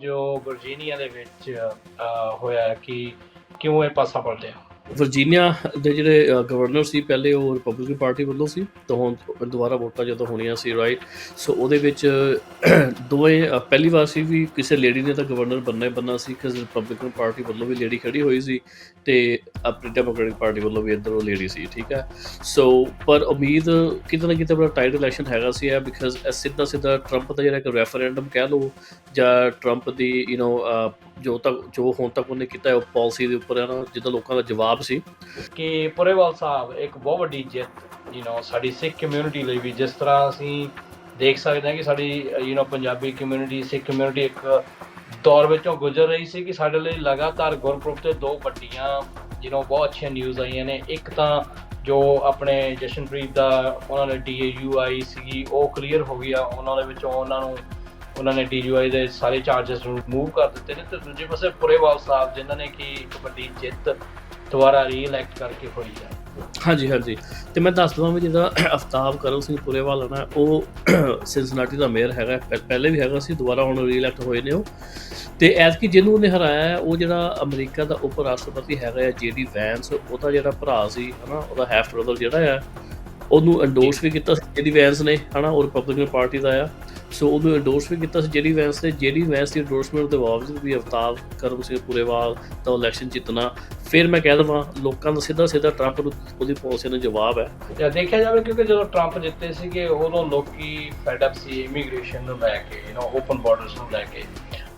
ਜੋ ਵਰਜੀਨੀਆ ਦੇ ਵਿੱਚ ਹੋਇਆ ਕਿ ਕਿਉਂ ਇਹ ਪਾਸਾ ਪਲਟਿਆ? ਵਰਜੀਨੀਆ ਦੇ ਜਿਹੜੇ ਗਵਰਨਰ ਸੀ, ਪਹਿਲੇ ਉਹ ਰਿਪਬਲਿਕਨ ਪਾਰਟੀ ਵੱਲੋਂ ਸੀ, ਤਾਂ ਹੁਣ ਦੁਬਾਰਾ ਵੋਟਾਂ ਜਦੋਂ ਹੋਣੀਆਂ ਸੀ ਰਾਈਟ ਸੋ ਉਹਦੇ ਵਿੱਚ ਦੋਵੇਂ ਪਹਿਲੀ ਵਾਰ ਸੀ ਵੀ ਕਿਸੇ ਲੇਡੀ ਨੇ ਤਾਂ ਗਵਰਨਰ ਬੰਨਾ ਹੀ ਬੰਨਾ ਸੀ ਕਿ ਰਿਪਬਲਿਕਨ ਪਾਰਟੀ ਵੱਲੋਂ ਵੀ ਲੇਡੀ ਖੜੀ ਹੋਈ ਸੀ, ਤੇ ਆਪਣੀ ਡੈਮੋਕ੍ਰੈਟਿਕ ਪਾਰਟੀ ਵੱਲੋਂ ਵੀ ਇੱਧਰ ਉਹ ਲੇਡੀ ਸੀ, ਠੀਕ ਹੈ? ਸੋ ਪਰ ਉਮੀਦ ਕਿਤੇ ਨਾ ਕਿਤੇ ਬੜਾ ਟਾਈਟ ਇਲੈਕਸ਼ਨ ਹੈਗਾ ਸੀ ਹੈ ਬਿਕਾਜ਼ ਸਿੱਧਾ ਸਿੱਧਾ ਟਰੰਪ ਦਾ ਜਿਹੜਾ ਇੱਕ ਰੈਫਰੈਂਡਮ ਕਹਿ ਲਓ, ਜਾਂ ਟਰੰਪ ਦੀ ਯੂ نو ਜੋ ਤੱਕ, ਜੋ ਹੁਣ ਤੱਕ ਉਹਨੇ ਕੀਤਾ ਹੈ ਪਾਲਿਸੀ ਦੇ ਉੱਪਰ ਹੈ ਨਾ, ਜਿੱਦਾਂ ਲੋਕਾਂ ਦਾ ਜਵਾਬ ਖਿਲਾਫ ਸੀ। ਕਿ ਪੁਰੇਵਾਲ ਸਾਹਿਬ, ਇੱਕ ਬਹੁਤ ਵੱਡੀ ਜਿੱਤ ਯੂ نو ਸਾਡੀ ਸਿੱਖ ਕਮਿਊਨਿਟੀ ਲਈ ਵੀ ਜਿਸ ਤਰ੍ਹਾਂ ਅਸੀਂ ਦੇਖ ਸਕਦੇ ਹਾਂ ਕਿ ਸਾਡੀ you know Punjabi community Sikh community ਇੱਕ ਦੌਰ ਵਿੱਚੋਂ ਗੁਜ਼ਰ ਰਹੀ ਸੀ ਕਿ ਸਾਡੇ ਲਈ ਲਗਾਤਾਰ ਗੁਰਪੁਰਬ ਤੇ ਦੋ ਵੱਡੀਆਂ ਯੂ نو ਬਹੁਤ ਅੱਛੀਆਂ ਨਿਊਜ਼ ਆਈਆਂ ਨੇ। ਇੱਕ ਤਾਂ ਜੋ ਆਪਣੇ ਜਸ਼ਨਪ੍ਰੀਤ ਦਾ, ਉਹਨਾਂ ਨੇ ਡੀਏਯੂ ਆਈ ਸੀਗੀ, ਉਹ ਕਲੀਅਰ ਹੋ ਗਿਆ। ਉਹਨਾਂ ਦੇ ਵਿੱਚੋਂ ਉਹਨਾਂ ਨੂੰ, ਉਹਨਾਂ ਨੇ ਡੀਯੂਆਈ ਦੇ ਸਾਰੇ ਚਾਰजेस ਮੂਵ ਕਰ ਦਿੱਤੇ ਨੇ। ਤੇ ਦੂਜੇ ਪਾਸੇ ਪੁਰੇਵਾਲ ਸਾਹਿਬ, ਜਿਨ੍ਹਾਂ ਨੇ ਕਿ ਇੱਕ ਵੱਡੀ ਜਿੱਤ ਦੁਬਾਰਾ ਰੀਇਲੈਕਟ ਕਰਕੇ ਹੋਈ ਹੈ ਹਾਂਜੀ ਹਾਂਜੀ। ਤੇ ਮੈਂ ਦੱਸ ਦਵਾਂ ਵੀ ਜਿਹਦਾ ਅਫਤਾਬ ਕਰਮ ਸਿੰਘ ਪੁਰੇਵਾਲ ਹੈ ਨਾ, ਉਹ ਸਿਨਸਨਾਟੀ ਦਾ ਮੇਅਰ ਹੈਗਾ ਪਹਿਲੇ ਵੀ ਹੈਗਾ ਸੀ, ਦੁਬਾਰਾ ਹੁਣ ਰੀਇਲੈਕਟ ਹੋਏ ਨੇ ਉਹ। ਤੇ ਕਿ ਜਿਹਨੂੰ ਉਹਨੇ ਹਰਾਇਆ ਉਹ ਜਿਹੜਾ ਅਮਰੀਕਾ ਦਾ ਉਪ ਰਾਸ਼ਟਰਪਤੀ ਹੈਗਾ ਹੈ ਜੀਡੀ ਵੈਂਸ ਉਹਦਾ ਜਿਹੜਾ ਭਰਾ ਸੀ, ਹਨਾ, ਉਹਦਾ ਹੈਫ ਬ੍ਰਦਰ ਜਿਹੜਾ ਆ, ਉਹਨੂੰ ਐਂਡੋਰਸ ਵੀ ਕੀਤਾ ਸੀ, ਜੀਡੀ ਵੈਂਸ ਨੇ, ਹਨਾ, ਉਹ ਰਿਪਬਲਿਕਨ ਪਾਰਟੀ ਦਾ ਆ। ਸੋ ਉਹਨੂੰ ਐਂਡੋਰਸ ਵੀ ਕੀਤਾ ਸੀ। ਜਿਹੜੀ ਵੈਂਸ ਨੇ ਜੀਡੀ ਵੈਂਸ ਦੀ ਐਂਡੋਰਸਮੈਂਟ ਦੇ ਬਾਵਜੂਦ ਵੀ ਅਵਤਾਰ ਕਰਮ ਸਿੰਘ ਪੁਰੇਵਾਲ ਦਾ ਇਲੈਕਸ਼ਨ ਜਿੱਤਣਾ। ਫਿਰ ਮੈਂ ਕਹਿ ਦਵਾਂ, ਲੋਕਾਂ ਦਾ ਸਿੱਧਾ ਸਿੱਧਾ ਟਰੰਪ ਨੂੰ ਉਹਦੀ ਪਾਲਿਸੀ ਨੂੰ ਜਵਾਬ ਹੈ। ਜਾਂ ਦੇਖਿਆ ਜਾਵੇ ਕਿਉਂਕਿ ਜਦੋਂ ਟਰੰਪ ਜਿੱਤੇ ਸੀਗੇ, ਉਦੋਂ ਲੋਕੀ ਫੈਡ ਅਪ ਸੀ ਇਮੀਗ੍ਰੇਸ਼ਨ ਨੂੰ ਲੈ ਕੇ ਯੂ نو ਓਪਨ ਬਾਰਡਰਸ ਨੂੰ ਲੈ ਕੇ।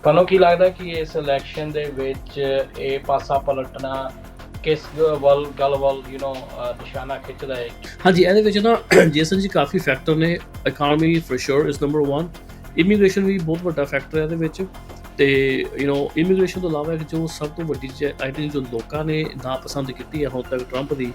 ਤੁਹਾਨੂੰ ਕੀ ਲੱਗਦਾ ਕਿ ਇਸ ਇਲੈਕਸ਼ਨ ਦੇ ਵਿੱਚ ਇਹ ਪਾਸਾ ਪਲਟਣਾ ਕਿਸ ਵੱਲ, ਗੱਲ ਵੱਲ ਯੂ نو ਨਿਸ਼ਾਨਾ ਖਿੱਚਦਾ ਹੈ? ਹਾਂਜੀ, ਇਹਦੇ ਵਿੱਚ ਨਾ ਜੇਸਨ ਜੀ ਕਾਫੀ ਫੈਕਟਰ ਨੇ economy for sure is number 1 immigration ਵੀ ਬਹੁਤ ਵੱਡਾ ਫੈਕਟਰ ਹੈ ਇਹਦੇ ਵਿੱਚ ਤੇ ਯੂ نو ਇਮੀਗ੍ਰੇਸ਼ਨ ਤੋਂ ਇਲਾਵਾ ਜੋ ਸਭ ਤੋਂ ਵੱਡੀ ਆਈਡੀ ਜੋ ਲੋਕਾਂ ਨੇ ਨਾ ਪਸੰਦ ਕੀਤੀ ਹੈ ਹੁਣ ਤੱਕ ਟਰੰਪ ਦੀ,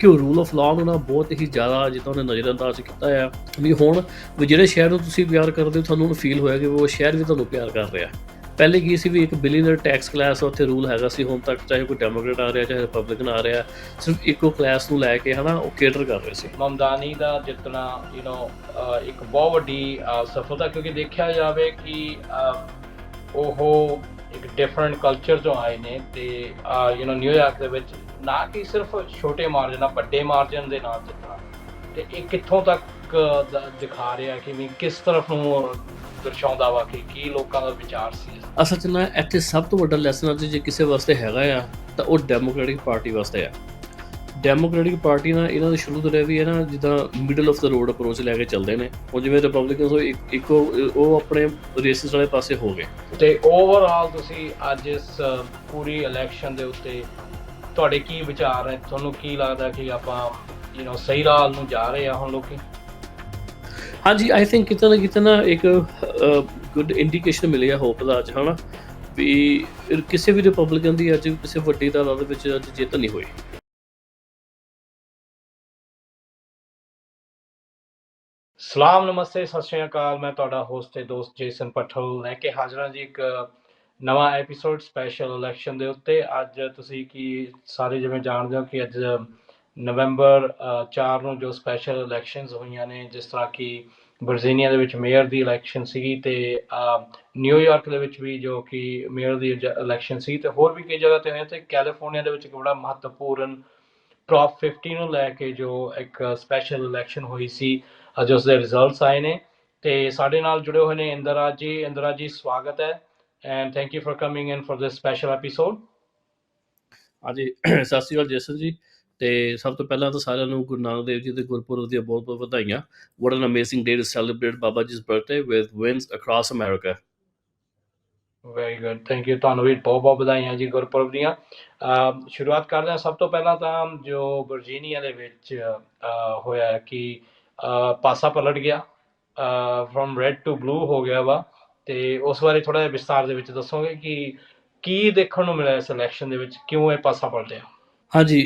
ਕਿ ਉਹ ਰੂਲ ਆਫ ਲਾਅ ਨੂੰ ਨਾ ਬਹੁਤ ਹੀ ਜ਼ਿਆਦਾ ਜਿੱਦਾਂ ਉਹਨੇ ਨਜ਼ਰਅੰਦਾਜ਼ ਕੀਤਾ ਹੈ ਵੀ ਹੁਣ ਵੀ ਜਿਹੜੇ ਸ਼ਹਿਰ ਨੂੰ ਤੁਸੀਂ ਪਿਆਰ ਕਰਦੇ ਹੋ, ਤੁਹਾਨੂੰ ਫੀਲ ਹੋਇਆ ਕਿ ਉਹ ਸ਼ਹਿਰ ਵੀ ਤੁਹਾਨੂੰ ਪਿਆਰ ਕਰ ਰਿਹਾ। ਹੈ ਪਹਿਲੇ ਕੀ ਸੀ ਵੀ ਇੱਕ ਬਿਲੀਅਨਰ ਟੈਕਸ ਕਲਾਸ ਉੱਥੇ ਰੂਲ ਹੈਗਾ ਸੀ ਹੁਣ ਤੱਕ ਚਾਹੇ ਕੋਈ ਡੈਮੋਕ੍ਰੇਟ ਆ ਰਿਹਾ ਚਾਹੇ ਰਿਪਬਲਿਕਨ ਆ ਰਿਹਾ ਸਿਰਫ ਇੱਕੋ ਕਲਾਸ ਨੂੰ ਲੈ ਕੇ ਹਨਾ ਉਹ ਕੇਟਰ ਕਰ ਰਹੇ ਸੀ ਮਮਦਾਨੀ ਦਾ ਜਿੱਤਣਾ ਯੂ نو ਇੱਕ ਬਹੁਤ ਵੱਡੀ ਅਹ, ਸਫਲਤਾ ਕਿਉਂਕਿ ਦੇਖਿਆ ਜਾਵੇ ਕਿ ਅਹ, ਉਹ ਇੱਕ ਡਿਫਰੈਂਟ ਕਲਚਰ ਤੋਂ ਆਏ ਨੇ ਤੇ ਯੂ نو ਨਿਊਯਾਰਕ ਦੇ ਵਿੱਚ ਨਾ ਕਿ ਸਿਰਫ ਛੋਟੇ ਮਾਰਜਨ ਨਾਲ ਵੱਡੇ ਮਾਰਜਨ ਦੇ ਨਾਲ ਜਿੱਤਣਾ ਤੇ ਇਹ ਕਿੱਥੋਂ ਤੱਕ ਦ- ਦਿਖਾ ਰਿਹਾ ਕਿ ਵੀ ਕਿਸ ਤਰਫ ਨੂੰ ਦਰਸਾਉਂਦਾ ਵਾ ਕਿ ਕੀ ਲੋਕਾਂ ਦਾ ਵਿਚਾਰ ਸੀ ਅਸਲ 'ਚ ਨਾ ਇੱਥੇ ਸਭ ਤੋਂ ਵੱਡਾ ਲੈਸਨ ਅੱਜ ਜੇ ਕਿਸੇ ਵਾਸਤੇ ਹੈਗਾ ਆ ਤਾਂ ਉਹ ਡੈਮੋਕ੍ਰੈਟਿਕ ਪਾਰਟੀ ਵਾਸਤੇ ਆ। ਡੈਮੋਕ੍ਰੈਟਿਕ ਪਾਰਟੀ ਨਾਲ ਇਹਨਾਂ ਦਾ ਸ਼ੁਰੂ ਤੋਂ ਰਿਹਾ ਵੀ ਹੈ ਨਾ ਜਿੱਦਾਂ middle of the road approach ਲੈ ਕੇ ਚੱਲਦੇ ਨੇ। ਉਹ ਜਿਵੇਂ ਰਿਪਬਲਿਕਨਸ ਉਹ ਇੱਕ- ਉਹ ਆਪਣੇ ਰੇਸਿਸ ਵਾਲੇ ਪਾਸੇ ਹੋ ਗਏ। ਤੇ ਓਵਰਆਲ ਤੁਸੀਂ ਅੱਜ ਇਸ ਪੂਰੀ ਇਲੈਕਸ਼ਨ ਦੇ ਉੱਤੇ ਤੁਹਾਡੇ ਕੀ ਵਿਚਾਰ ਹੈ? ਤੁਹਾਨੂੰ ਕੀ ਲੱਗਦਾ ਕਿ ਆਪਾਂ ਯੂ نو ਸਹੀ ਰਾਹ ਨੂੰ ਜਾ ਰਹੇ ਆ ਹੁਣ ਲੋਕੀ? ਹਾਂਜੀ ਆਈ ਥਿੰਕ ਕਿਤੇ ਨਾ ਕਿਤੇ ਨਾ ਇੱਕ ਗੁੱਡ ਇੰਡੀਕੇਸ਼ਨ ਮਿਲਿਆ ਹੋਪ ਦਾ ਅੱਜ, ਹਨਾ? ਵੀ ਕਿਸੇ ਵੀ ਰਿਪਬਲਿਕਨ ਦੀ ਅੱਜ ਕਿਸੇ ਵੱਡੀ ਤਾਦਾਦ ਦੇ ਵਿੱਚ ਅੱਜ ਜਿੱਤ ਨਹੀਂ ਹੋਈ। ਸਲਾਮ, ਨਮਸਤੇ, ਸਤਿ ਸ਼੍ਰੀ ਅਕਾਲ। ਮੈਂ ਤੁਹਾਡਾ ਹੋਸਟ ਤੇ ਦੋਸਤ ਜੇਸਨ ਪਠਲ ਲੈ ਕੇ ਹਾਜ਼ਰ ਹਾਂ ਜੀ ਇੱਕ ਨਵਾਂ ਐਪੀਸੋਡ ਸਪੈਸ਼ਲ ਇਲੈਕਸ਼ਨ ਦੇ ਉੱਤੇ। ਅੱਜ ਤੁਸੀਂ ਕੀ ਸਾਰੇ ਜਿਵੇਂ ਜਾਣਦੇ ਹੋ ਕਿ ਅੱਜ ਨਵੰਬਰ ਅ, 4 ਨੂੰ ਜੋ ਸਪੈਸ਼ਲ ਇਲੈਕਸ਼ਨਸ ਹੋਈਆਂ ਨੇ ਜਿਸ ਤਰ੍ਹਾਂ ਕਿ ਵਰਜੀਨੀਆ ਦੇ ਵਿੱਚ ਮੇਅਰ ਦੀ ਇਲੈਕਸ਼ਨ ਸੀਗੀ ਤੇ ਅ, ਨਿਊਯਾਰਕ ਦੇ ਵਿੱਚ ਵੀ ਜੋ ਕਿ ਮੇਅਰ ਦੀ ਇਲੈਕਸ਼ਨ ਸੀ ਤੇ ਹੋਰ ਵੀ ਕਈ ਜਗ੍ਹਾ ਤੇ ਹੋਏ ਤੇ ਕੈਲੀਫੋਰਨੀਆ ਦੇ ਵਿੱਚ ਇੱਕ ਬੜਾ ਮਹੱਤਵਪੂਰਨ ਟੌਪ 50 ਨੂੰ ਲੈ ਕੇ ਜੋ ਇੱਕ ਸਪੈਸ਼ਲ ਇਲੈਕਸ਼ਨ ਹੋਈ ਸੀ ਜਿਸ ਦੇ ਰਿਜ਼ਲਟਸ ਆਏ ਨੇ ਤੇ ਸਾਡੇ ਨਾਲ ਜੁੜੇ ਹੋਏ ਨੇ ਇੰਦਰਾ ਜੀ। ਇੰਦਰਾ ਜੀ ਸਵਾਗਤ ਹੈ and thank you for coming in for this special episode ਹਾਂਜੀ ਸਤਿ ਸ਼੍ਰੀ ਅਕਾਲ ਜੇਸਨ ਜੀ। ਤੇ ਸਭ ਤੋਂ ਪਹਿਲਾਂ ਤਾਂ ਸਾਰਿਆਂ ਨੂੰ ਗੁਰੂ ਨਾਨਕ ਦੇਵ ਜੀ ਦੇ ਗੁਰਪੁਰਬ ਦੀਆਂ ਬਹੁਤ ਬਹੁਤ ਵਧਾਈਆਂ। What an amazing day to celebrate Baba ji's birthday with wins across America very good thank you ਤੁਹਾਨੂੰ ਵੀ ਬਹੁਤ ਬਹੁਤ ਵਧਾਈਆਂ ਜੀ ਗੁਰਪੁਰਬ ਦੀਆਂ। ਸ਼ੁਰੂਆਤ ਕਰਦੇ ਹਾਂ। ਸਭ ਤੋਂ ਪਹਿਲਾਂ ਤਾਂ ਜੋ ਵਰਜੀਨੀਆ ਦੇ ਵਿੱਚ ਹੋਇਆ ਕਿ ਪਾਸਾ ਪਲਟ ਗਿਆ। ਫਰਮ ਰੈੱਡ ਟੂ ਬਲੂ ਹੋ ਗਿਆ ਵਾ। ਤੇ ਉਸ ਬਾਰੇ ਥੋੜਾ ਜਿਹਾ ਵਿਸਤਾਰ ਦੇ ਵਿੱਚ ਦੱਸੋਗੇ ਕਿ ਕੀ ਦੇਖਣ ਨੂੰ ਮਿਲਿਆ ਇਸ ਇਲੈਕਸ਼ਨ ਦੇ ਵਿੱਚ? ਕਿਉਂ ਇਹ ਪਾਸਾ ਪਲਟਿਆ? ਹਾਂਜੀ